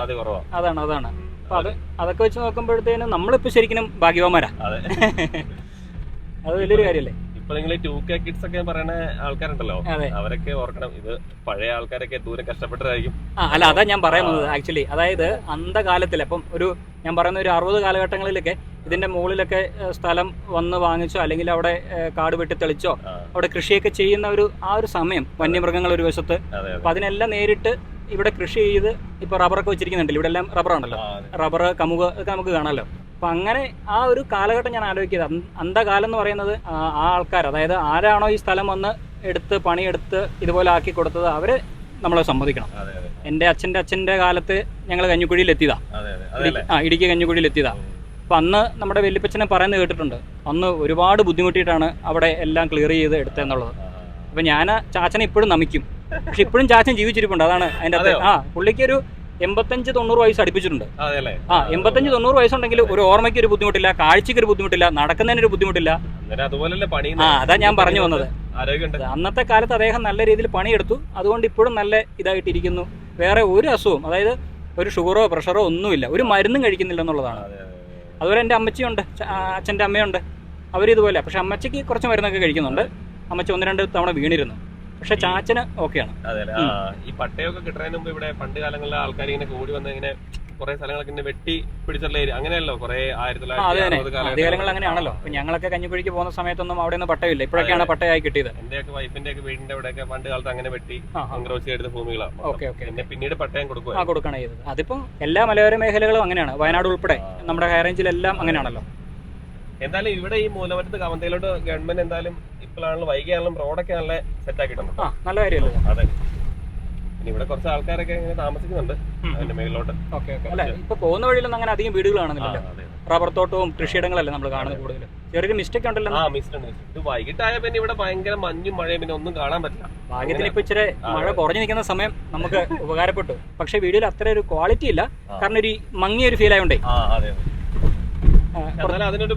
അതാണ് അതാണ്. അപ്പം അത് അതൊക്കെ വെച്ച് നോക്കുമ്പോഴത്തേനും നമ്മളിപ്പോ ശരിക്കും ഭാഗ്യവാന്മാരാ. അതെ വലിയൊരു കാര്യമല്ലേ? ഇപ്പൊ നിങ്ങൾ ടു കെ കിഡ്സ് ഒക്കെ പറയുന്ന ആൾക്കാരുണ്ടല്ലോ അവരൊക്കെ ഓർക്കണം ഇത് പഴയ ആൾക്കാരൊക്കെ ദൂരം കഷ്ടപ്പെട്ടതായിരിക്കും അല്ല അതാ ഞാൻ പറയുന്നത് ആക്ച്വലി അതായത് അന്ധകാലത്തിൽ അപ്പം ഒരു ഞാൻ പറയുന്ന ഒരു അറുപത് കാലഘട്ടങ്ങളിലൊക്കെ ഇതിന്റെ മുകളിലൊക്കെ സ്ഥലം വന്ന് വാങ്ങിച്ചോ അല്ലെങ്കിൽ അവിടെ കാട് വെട്ടി തെളിച്ചോ അവിടെ കൃഷിയൊക്കെ ചെയ്യുന്ന ഒരു ആ ഒരു സമയം വന്യമൃഗങ്ങൾ ഒരു വശത്ത്. അപ്പൊ അതിനെല്ലാം നേരിട്ട് ഇവിടെ കൃഷി ചെയ്ത് ഇപ്പൊ റബ്ബറൊക്കെ വെച്ചിരിക്കുന്നുണ്ടല്ലോ ഇവിടെ എല്ലാം റബ്ബറാണല്ലോ. റബ്ബർ കമുക ഒക്കെ നമുക്ക് കാണാമല്ലോ. അപ്പം അങ്ങനെ ആ ഒരു കാലഘട്ടം ഞാൻ ആലോചിക്കുന്നത് അന്ത- അന്ധകാലം എന്ന് പറയുന്നത് ആ ആൾക്കാർ അതായത് ആരാണോ ഈ സ്ഥലം വന്ന് എടുത്ത് പണിയെടുത്ത് ഇതുപോലെ ആക്കി കൊടുത്തത് അവരെ നമ്മളെ സമ്മതിക്കണം എന്റെ അച്ഛന്റെ അച്ഛന്റെ കാലത്ത് ഞങ്ങൾ കഞ്ഞിക്കുഴിയിൽ എത്തിയതാ. ആ ഇടുക്കി കഞ്ഞിക്കുഴിയിൽ എത്തിയതാ. അപ്പം അന്ന് നമ്മുടെ വല്യപ്പച്ചനെ പറയുന്നത് കേട്ടിട്ടുണ്ട്. അന്ന് ഒരുപാട് ബുദ്ധിമുട്ടിയിട്ടാണ് അവിടെ എല്ലാം ക്ലിയർ ചെയ്ത് എടുത്തതെന്നുള്ളത്. അപ്പം ഞാൻ ചാച്ചനെ ഇപ്പോഴും നമിക്കും. പക്ഷെ ഇപ്പോഴും ചാച്ചൻ ജീവിച്ചിരിപ്പുണ്ട്. അതാണ് അതിന്റെ ആ പുള്ളിക്ക് ഒരു എൺപത്തഞ്ച് തൊണ്ണൂറ് വയസ്സ് അടിപ്പിച്ചിട്ടുണ്ട്. ആ എൺപത്തഞ്ച് തൊണ്ണൂറ് വയസ്സുണ്ടെങ്കിൽ ഒരു ഓർമ്മയ്ക്ക് ഒരു ബുദ്ധിമുട്ടില്ല കാഴ്ചയ്ക്ക് ഒരു ബുദ്ധിമുട്ടില്ല നടക്കുന്നതിന് ഒരു ബുദ്ധിമുട്ടില്ല. ആ അതാ ഞാൻ പറഞ്ഞു വന്നത്. അന്നത്തെ കാലത്ത് അദ്ദേഹം നല്ല രീതിയിൽ പണിയെടുത്തു. അതുകൊണ്ട് ഇപ്പോഴും നല്ല ഇതായിട്ടിരിക്കുന്നു. വേറെ ഒരു അസുഖവും അതായത് ഒരു ഷുഗറോ പ്രഷറോ ഒന്നുമില്ല. ഒരു മരുന്നും കഴിക്കുന്നില്ല എന്നുള്ളതാണ് അതെ അതെ. അതുപോലെ എന്റെ അമ്മച്ചിയുണ്ട് അച്ഛന്റെ അമ്മയുണ്ട്. അവരിതുപോലെ. പക്ഷെ അമ്മച്ചിക്ക് കുറച്ച് മരുന്നൊക്കെ കഴിക്കുന്നുണ്ട്. അമ്മച്ചി ഒന്ന് രണ്ട് തവണ വീണിരുന്നു. പക്ഷെ ചാച്ചന് ഓക്കെയാണ്. അതെ ഈ പട്ടയൊക്കെ കിട്ടുന്നതിന് മുമ്പ് ഇവിടെ പണ്ട് കാലങ്ങളിലെ ആൾക്കാർ ഇങ്ങനെ കൂടി വന്ന് ഇങ്ങനെ കുറെ സ്ഥലങ്ങളൊക്കെ ഇങ്ങനെ വെട്ടി പിടിച്ചുള്ള ഏരിയ അങ്ങനെയല്ലോ? കുറെ ആയിരത്തി തൊള്ളായിരത്തി ആദ്യകാലങ്ങളിൽ അങ്ങനെയാണല്ലോ. അപ്പൊ ഞങ്ങളൊക്കെ കഞ്ഞിക്കുഴിക്ക് പോകുന്ന സമയത്തൊന്നും അവിടെ നിന്ന് പട്ടയില്ല ഇപ്പോഴൊക്കെയാണ് പട്ടയായി കിട്ടിയത്. എന്റെ ഒക്കെ വൈഫിന്റെ ഒക്കെ വീടിന്റെ അവിടെയൊക്കെ പണ്ട് കാലത്ത് അങ്ങനെ വെട്ടി അങ്ക്രോച്ച് എടുത്ത ഭൂമികളാണ് ഓക്കെ ഓക്കെ പിന്നെ പിന്നീട് പട്ടയം കൊടുക്കുക ആ കൊടുക്കണം ചെയ്തത്. അതിപ്പം എല്ലാ മലയോര മേഖലകളും അങ്ങനെയാണ്. വയനാട് ഉൾപ്പെടെ നമ്മുടെ ഹൈറേഞ്ചിലെല്ലാം അങ്ങനെയാണല്ലോ. എന്തായാലും ഇവിടെ ഈ മൂലമറ്റത്ത് കവന്തയിലോട്ട് ഗവൺമെന്റ് എന്തായാലും ഇപ്പോഴാണെങ്കിലും വൈകിയാണെങ്കിലും റോഡൊക്കെ നല്ല സെറ്റ് ആക്കിയിട്ടുണ്ട്. നല്ല കാര്യമല്ലേ? അതെ. പിന്നെ ഇവിടെ കുറച്ച് ആൾക്കാരൊക്കെ ഇങ്ങനെ താമസിക്കുന്നുണ്ട് അതിന്റെ മേളിലോട്ട്. അല്ല? ഇപ്പൊ പോകുന്ന വഴിയിലൊന്നും അങ്ങനെ അധികം വീടുകൾ അതെ. റബ്ബർ തോട്ടവും കൃഷിയിടങ്ങളല്ലേ നമ്മൾ കാണുന്നത് കൂടുതൽ ചെറിയൊരു മിസ്റ്റേക്ക് ഉണ്ടല്ലോ? ആ മിസ്റ്റർ ഇത് വൈകിട്ടായ പിന്നെ ഇവിടെ ഭയങ്കര മഞ്ഞും മഴയും പിന്നെ ഒന്നും കാണാൻ പറ്റില്ല. ഭാഗ്യത്തിന് ഇപ്പൊ ഇച്ചിരി മഴ കുറഞ്ഞു നിൽക്കുന്ന സമയം നമുക്ക് ഉപകാരപ്പെട്ടു. പക്ഷെ വീഡിയോയിൽ അത്ര ഒരു ക്വാളിറ്റി ഇല്ല. കാരണം ഒരു മങ്ങിയ ഒരു ഫീൽ ആയതുകൊണ്ടേ ആ അതെ ആ, അതിനൊരു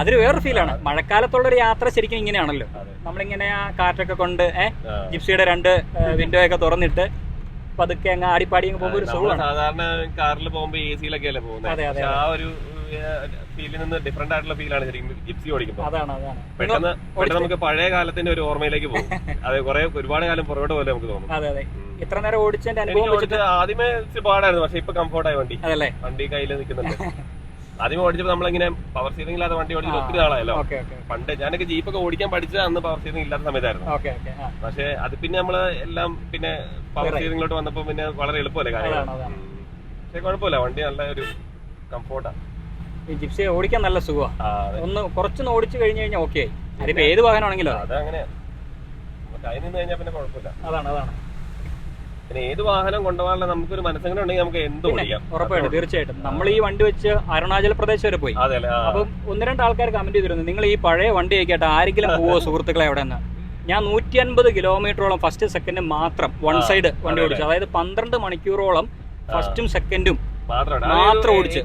അതൊരു വേറൊരു ഫീലാണ് മഴക്കാലത്തുള്ള ഒരു യാത്ര ശരിക്കും ഇങ്ങനെയാണല്ലോ. നമ്മളിങ്ങനെ ആ കാറ്റൊക്കെ കൊണ്ട് ഏഹ് ജിപ്സിയുടെ രണ്ട് വിൻഡോ ഒക്കെ തുറന്നിട്ട് പതുക്കെ അങ്ങ് ആടിപ്പാടി അങ്ങ് പോകുമ്പോൾ ഒരു സുഖമാണ് സാധാരണ കാറിൽ പോകുമ്പോ എ സിയിലൊക്കെ അല്ലേ പോകുന്നത് അതെ, അതെ, ആ ഒരു ഫീലിൽ നിന്ന് ഡിഫറെന്റ് ആയിട്ടുള്ള ഫീലാണ് ശരിക്കും ജിപ്സി ഓടിക്കുമ്പോൾ അതാണ് അതാണ്. പെട്ടെന്ന് പെട്ടെന്ന് നമുക്ക് പഴയ കാലത്തിന്റെ ഒരു ഓർമ്മയിലേക്ക് പോകും. അതെ കുറെ ഒരുപാട് കാലം പുറകോട്ട് പോലെ നമുക്ക് തോന്നും അതെ അതെ. ഇത്ര നേരം ഓടിച്ചതിന്റെ അനുഭവം ആദ്യമേ പാടായിരുന്നു പക്ഷെ ഇപ്പൊ കംഫോർട്ടായി വണ്ടി. വണ്ടി കയ്യിൽ നിൽക്കുന്നുണ്ട് ആദ്യമേ ഓടിച്ചപ്പോ നമ്മളിങ്ങനെ പവർ സ്റ്റിയറിംഗ് ഇല്ലാത്ത വണ്ടി ഓടിച്ചത് ഒത്തിരി നാളായല്ലോ. പണ്ട് ഞാനൊക്കെ ജീപ്പൊക്കെ ഓടിക്കാൻ പഠിച്ചത് അന്ന് പവർ സ്റ്റിയറിംഗ് ഇല്ലാത്ത സമയത്തായിരുന്നു. പക്ഷെ അത് പിന്നെ നമ്മൾ എല്ലാം പിന്നെ പവർ. സ്റ്റിയറിംഗിലോട്ട് വന്നപ്പോ പിന്നെ വളരെ എളുപ്പമല്ലേ കാര്യങ്ങൾ പക്ഷെ കുഴപ്പമില്ല വണ്ടി നല്ല ഒരു കംഫോർട്ടാ ഈ ജിപ്സി ഓടിക്കാൻ നല്ല സുഖമാണ് ഒന്ന് കുറച്ചൊന്ന് ഓടിച്ചു കഴിഞ്ഞു കഴിഞ്ഞാൽ ഓക്കെ അതിപ്പോ ഏത് വാഹനമാണെങ്കിലും അതങ്ങനെയാണ് നിന്ന് കഴിഞ്ഞാൽ പിന്നെ കുഴപ്പമില്ല. അതാണ് അതാണ്. പിന്നെ ഏത് വാഹനം കൊണ്ടുപോകാനുള്ള നമുക്കൊരു മനസ്സങ്ങനെ ഉണ്ടെങ്കിൽ നമുക്ക് എന്ത് ഓടിക്കാം? ഉറപ്പായിട്ടും തീർച്ചയായിട്ടും. നമ്മൾ ഈ വണ്ടി വെച്ച് അരുണാചൽ പ്രദേശ് വരെ പോയി. അപ്പം ഒന്ന് രണ്ട് ആൾക്കാർ കമന്റ് ചെയ്തിരുന്നു. നിങ്ങൾ ഈ പഴയ വണ്ടി ആയിട്ട് ആരെങ്കിലും പോവോ സുഹൃത്തുക്കളെ എവിടെ നിന്ന് ഞാൻ നൂറ്റി അൻപത് കിലോമീറ്ററോളം ഫസ്റ്റ് സെക്കൻഡ് മാത്രം വൺ സൈഡ് വണ്ടി ഓടിച്ചു. അതായത് പന്ത്രണ്ട് മണിക്കൂറോളം ഫസ്റ്റും സെക്കൻഡും മാത്രം. ഓടിച്ച്.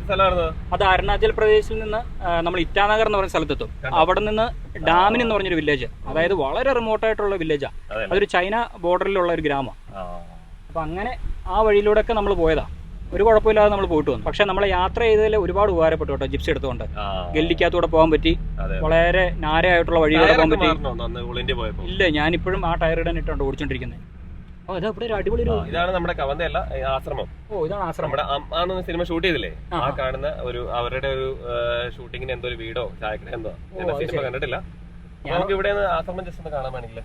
അത് അരുണാചൽ പ്രദേശിൽ നിന്ന് നമ്മൾ ഇറ്റാനഗർ എന്ന് പറയുന്ന സ്ഥലത്തെത്തും? അവിടെ നിന്ന് ഡാമിൻ എന്ന് പറഞ്ഞൊരു വില്ലേജ് അതായത് വളരെ റിമോട്ട് ആയിട്ടുള്ള വില്ലേജാണ് അതൊരു ചൈന ബോർഡറിലുള്ള ഒരു ഗ്രാമം. ആ. അപ്പം അങ്ങനെ ആ വഴിയിലൂടെ ഒക്കെ നമ്മൾ പോയതാണ് ഒരു കുഴപ്പമില്ലാതെ നമ്മൾ പോയിട്ട് വന്നു. പക്ഷെ നമ്മൾ യാത്ര ചെയ്തതിൽ ഒരുപാട് ഉപകാരപ്പെട്ടു കേട്ടോ ജിപ്സി എടുത്തുകൊണ്ട്. ഗല്ലിക്കകത്തൂടെ പോകാൻ പറ്റി. വളരെ നാരയായിട്ടുള്ള വഴിയിലൂടെ പോകാൻ പറ്റി. ഇല്ല ഞാനിപ്പോഴും ആ ടയർ ഇടാൻ ഇട്ടുണ്ട് ഓടിച്ചോണ്ടിരിക്കുന്നത് ഓ ഇതാ ഇവിടെ ഒരു അടിപൊളി ഒരു ഇതാണ് നമ്മുടെ കവന്തയല്ല ആശ്രമം. ഓ ഇതാണ് ആശ്രമം. നമ്മുടെ അമ്മാന്ന് സിനിമ ഷൂട്ട് ചെയ്തില്ലേ? ആ. കാണുന്ന ഒരു അവരുടെ ഒരു ഷൂട്ടിങ്ങിന് എന്തോ ഒരു വീടോ ചായക്കട എന്തോ. സിനിമ കണ്ടിട്ടില്ല. ഞാൻ- നമുക്ക് ഇവിടെ ആശ്രമം ജസ്റ്റ് ഒന്ന് കാണാൻ വേണമെങ്കിൽ.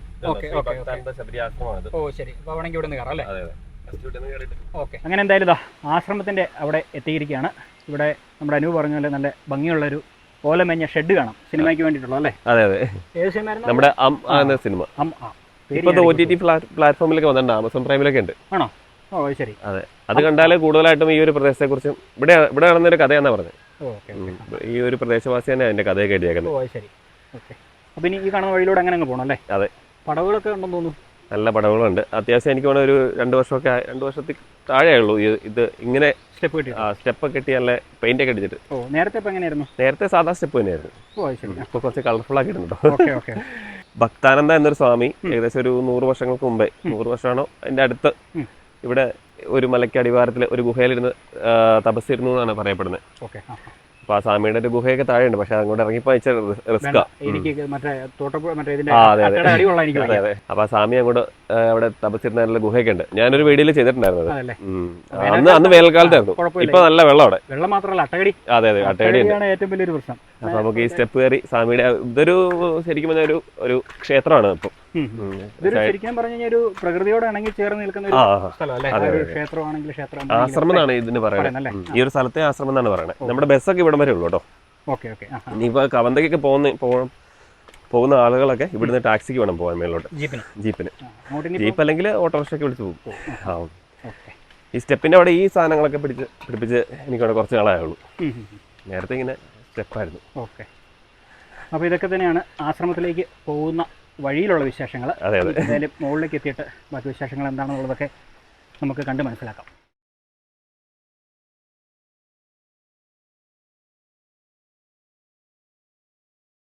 ശബരി ഓ ശരി. അപ്പൊ വേണമെങ്കിൽ ഇവിടെ നിന്ന് കയറാം അല്ലേ? അതെ അതെ. ജസ്റ്റ് ഇവിടെ നിന്ന് കയറിയിട്ട് ഓക്കെ. അങ്ങനെ എന്തായാലും ഇതാ ആശ്രമത്തിന്റെ അവിടെ എത്തിയിരിക്കുകയാണ്. ഇവിടെ നമ്മുടെ അനു പറഞ്ഞ പോലെ നല്ല ഭംഗിയുള്ളൊരു ഓലമേഞ്ഞ ഷെഡ് കാണാം സിനിമയ്ക്ക് വേണ്ടിയിട്ടുള്ള അല്ലേ? അതെ അതെ. ഏത് സിനിമ നമ്മുടെ അം എന്ന സിനിമ. ഇപ്പൊ ഒ ടി ടി പ്ലാറ്റ്ഫോമിലൊക്കെ വന്നിട്ടുണ്ട് ആമസോൺ പ്രൈമിലൊക്കെ ഉണ്ട്. ആണോ? ഓ ശരി. അതെ. അത് കണ്ടാൽ കൂടുതലായിട്ടും ഈ ഒരു പ്രദേശത്തെ കുറിച്ചും ഇവിടെ ഇവിടെ നടന്നൊരു കഥയാന്നാ പറഞ്ഞത്. ഈ ഒരു പ്രദേശവാസി തന്നെ അതിന്റെ കഥയൊക്കെ എഴുതിയേക്കുന്നത്. ഓ ശരി. ഓക്കെ. അപ്പൊ ഇനി ഈ കാണുന്ന വഴിയിലൂടെ അങ്ങനെ അങ്ങ് പോകണം അല്ലേ? അതെ. പടവുകളൊക്കെ ഉണ്ടെന്ന് തോന്നുന്നു. നല്ല പടവുകളുണ്ട്. അത്യാവശ്യം എനിക്ക് വേണം ഒരു രണ്ട് വർഷമൊക്കെ രണ്ട് വർഷത്തിൽ താഴെയുള്ളൂ ഉള്ളൂ. ഇത് ഇങ്ങനെ സ്റ്റെപ്പ് കിട്ടി സ്റ്റെപ്പ് കെട്ടി നല്ല പെയിന്റ് ഒക്കെ അടിച്ചിട്ട്. ഓ നേരത്തെ ഇപ്പൊ എങ്ങനെയായിരുന്നു? നേരത്തെ സാധാ സ്റ്റെപ്പ് തന്നെയായിരുന്നു. ഓ ശരി കുറച്ച് കളർഫുൾ ആക്കി ഓക്കെ ഓക്കെ. ഭക്താനന്ദ എന്നൊരു സ്വാമി ഏകദേശം ഒരു നൂറ് വർഷങ്ങൾക്ക് മുമ്പേ നൂറ് വർഷമാണോ അതിന്റെ അടുത്ത് ഇവിടെ ഒരു മലയ്ക്ക് അടിവാരത്തിൽ ഒരു ഗുഹയിലിരുന്ന് തപസ്സിരുന്നു എന്നാണ് പറയപ്പെടുന്നത്. ഓക്കെ അപ്പൊ ആ സ്വാമിയുടെ ഒരു ഗുഹയൊക്കെ താഴെയുണ്ട്. പക്ഷെ അങ്ങോട്ട് ഇറങ്ങിപ്പോ അയച്ച അതെ അപ്പൊ ആ സ്വാമി അങ്ങോട്ട് അവിടെ തപസിരുന്ന ഗുഹയൊക്കെ ഉണ്ട്. ഞാനൊരു വീഡിയോയിൽ ചെയ്തിട്ടുണ്ടായിരുന്നു അത്. അന്ന് അന്ന് വേനൽക്കാലത്തായിരുന്നു. ഇപ്പൊ നല്ല വെള്ളം അവിടെ. വെള്ളം മാത്രമല്ല അട്ടകടി. അതെ അതെ അട്ടകടിയാണ് ഏറ്റവും വലിയൊരു പ്രശ്നം. അപ്പൊ നമുക്ക് ഈ സ്റ്റെപ്പ് കയറി സ്വാമിയുടെ ഇതൊരു ശരിക്കും പറഞ്ഞ ഒരു ഒരു ക്ഷേത്രമാണ് ഇപ്പം. ശരിക്കും പറഞ്ഞു ഒരു പ്രകൃതിയോട് ഇണങ്ങി ചേർന്ന് നിൽക്കുന്ന ആശ്രമം എന്നാണ് ഇതിന് പറയുന്നത് പറയുന്നല്ലേ? ഈ ഒരു സ്ഥലത്തെ ആശ്രമം എന്നാണ് പറയുന്നത് നമ്മുടെ ബസ്സൊക്കെ ഇവിടം വരെ ഉള്ളൂ കേട്ടോ. ഇനിയിപ്പോ കവന്തയ്ക്കൊക്കെ പോകുന്ന പോകുന്ന ആളുകളൊക്കെ ഇവിടുന്ന് ടാക്സിക്ക് വേണം പോകാൻ മേലോട്ട്. ജീപ്പിന്. ജീപ്പ് അല്ലെങ്കിൽ ഓട്ടോറിക്ഷയ്ക്ക് വിളിച്ച് പോകും. ആ ഈ സ്റ്റെപ്പിന്റെ അവിടെ ഈ സാധനങ്ങളൊക്കെ പിടിച്ച് പിടിപ്പിച്ച് എനിക്കവിടെ കുറച്ച് നാളായുള്ളൂ. നേരത്തെ ഇങ്ങനെ സ്റ്റെപ്പായിരുന്നു ഓക്കെ. അപ്പോൾ ഇതൊക്കെ തന്നെയാണ് ആശ്രമത്തിലേക്ക് പോകുന്ന വഴിയിലുള്ള വിശേഷങ്ങൾ അതെ അതെ. എന്തായാലും മുകളിലേക്ക് എത്തിയിട്ട് ബാക്കി വിശേഷങ്ങൾ എന്താണെന്നുള്ളതൊക്കെ നമുക്ക് കണ്ട് മനസ്സിലാക്കാം.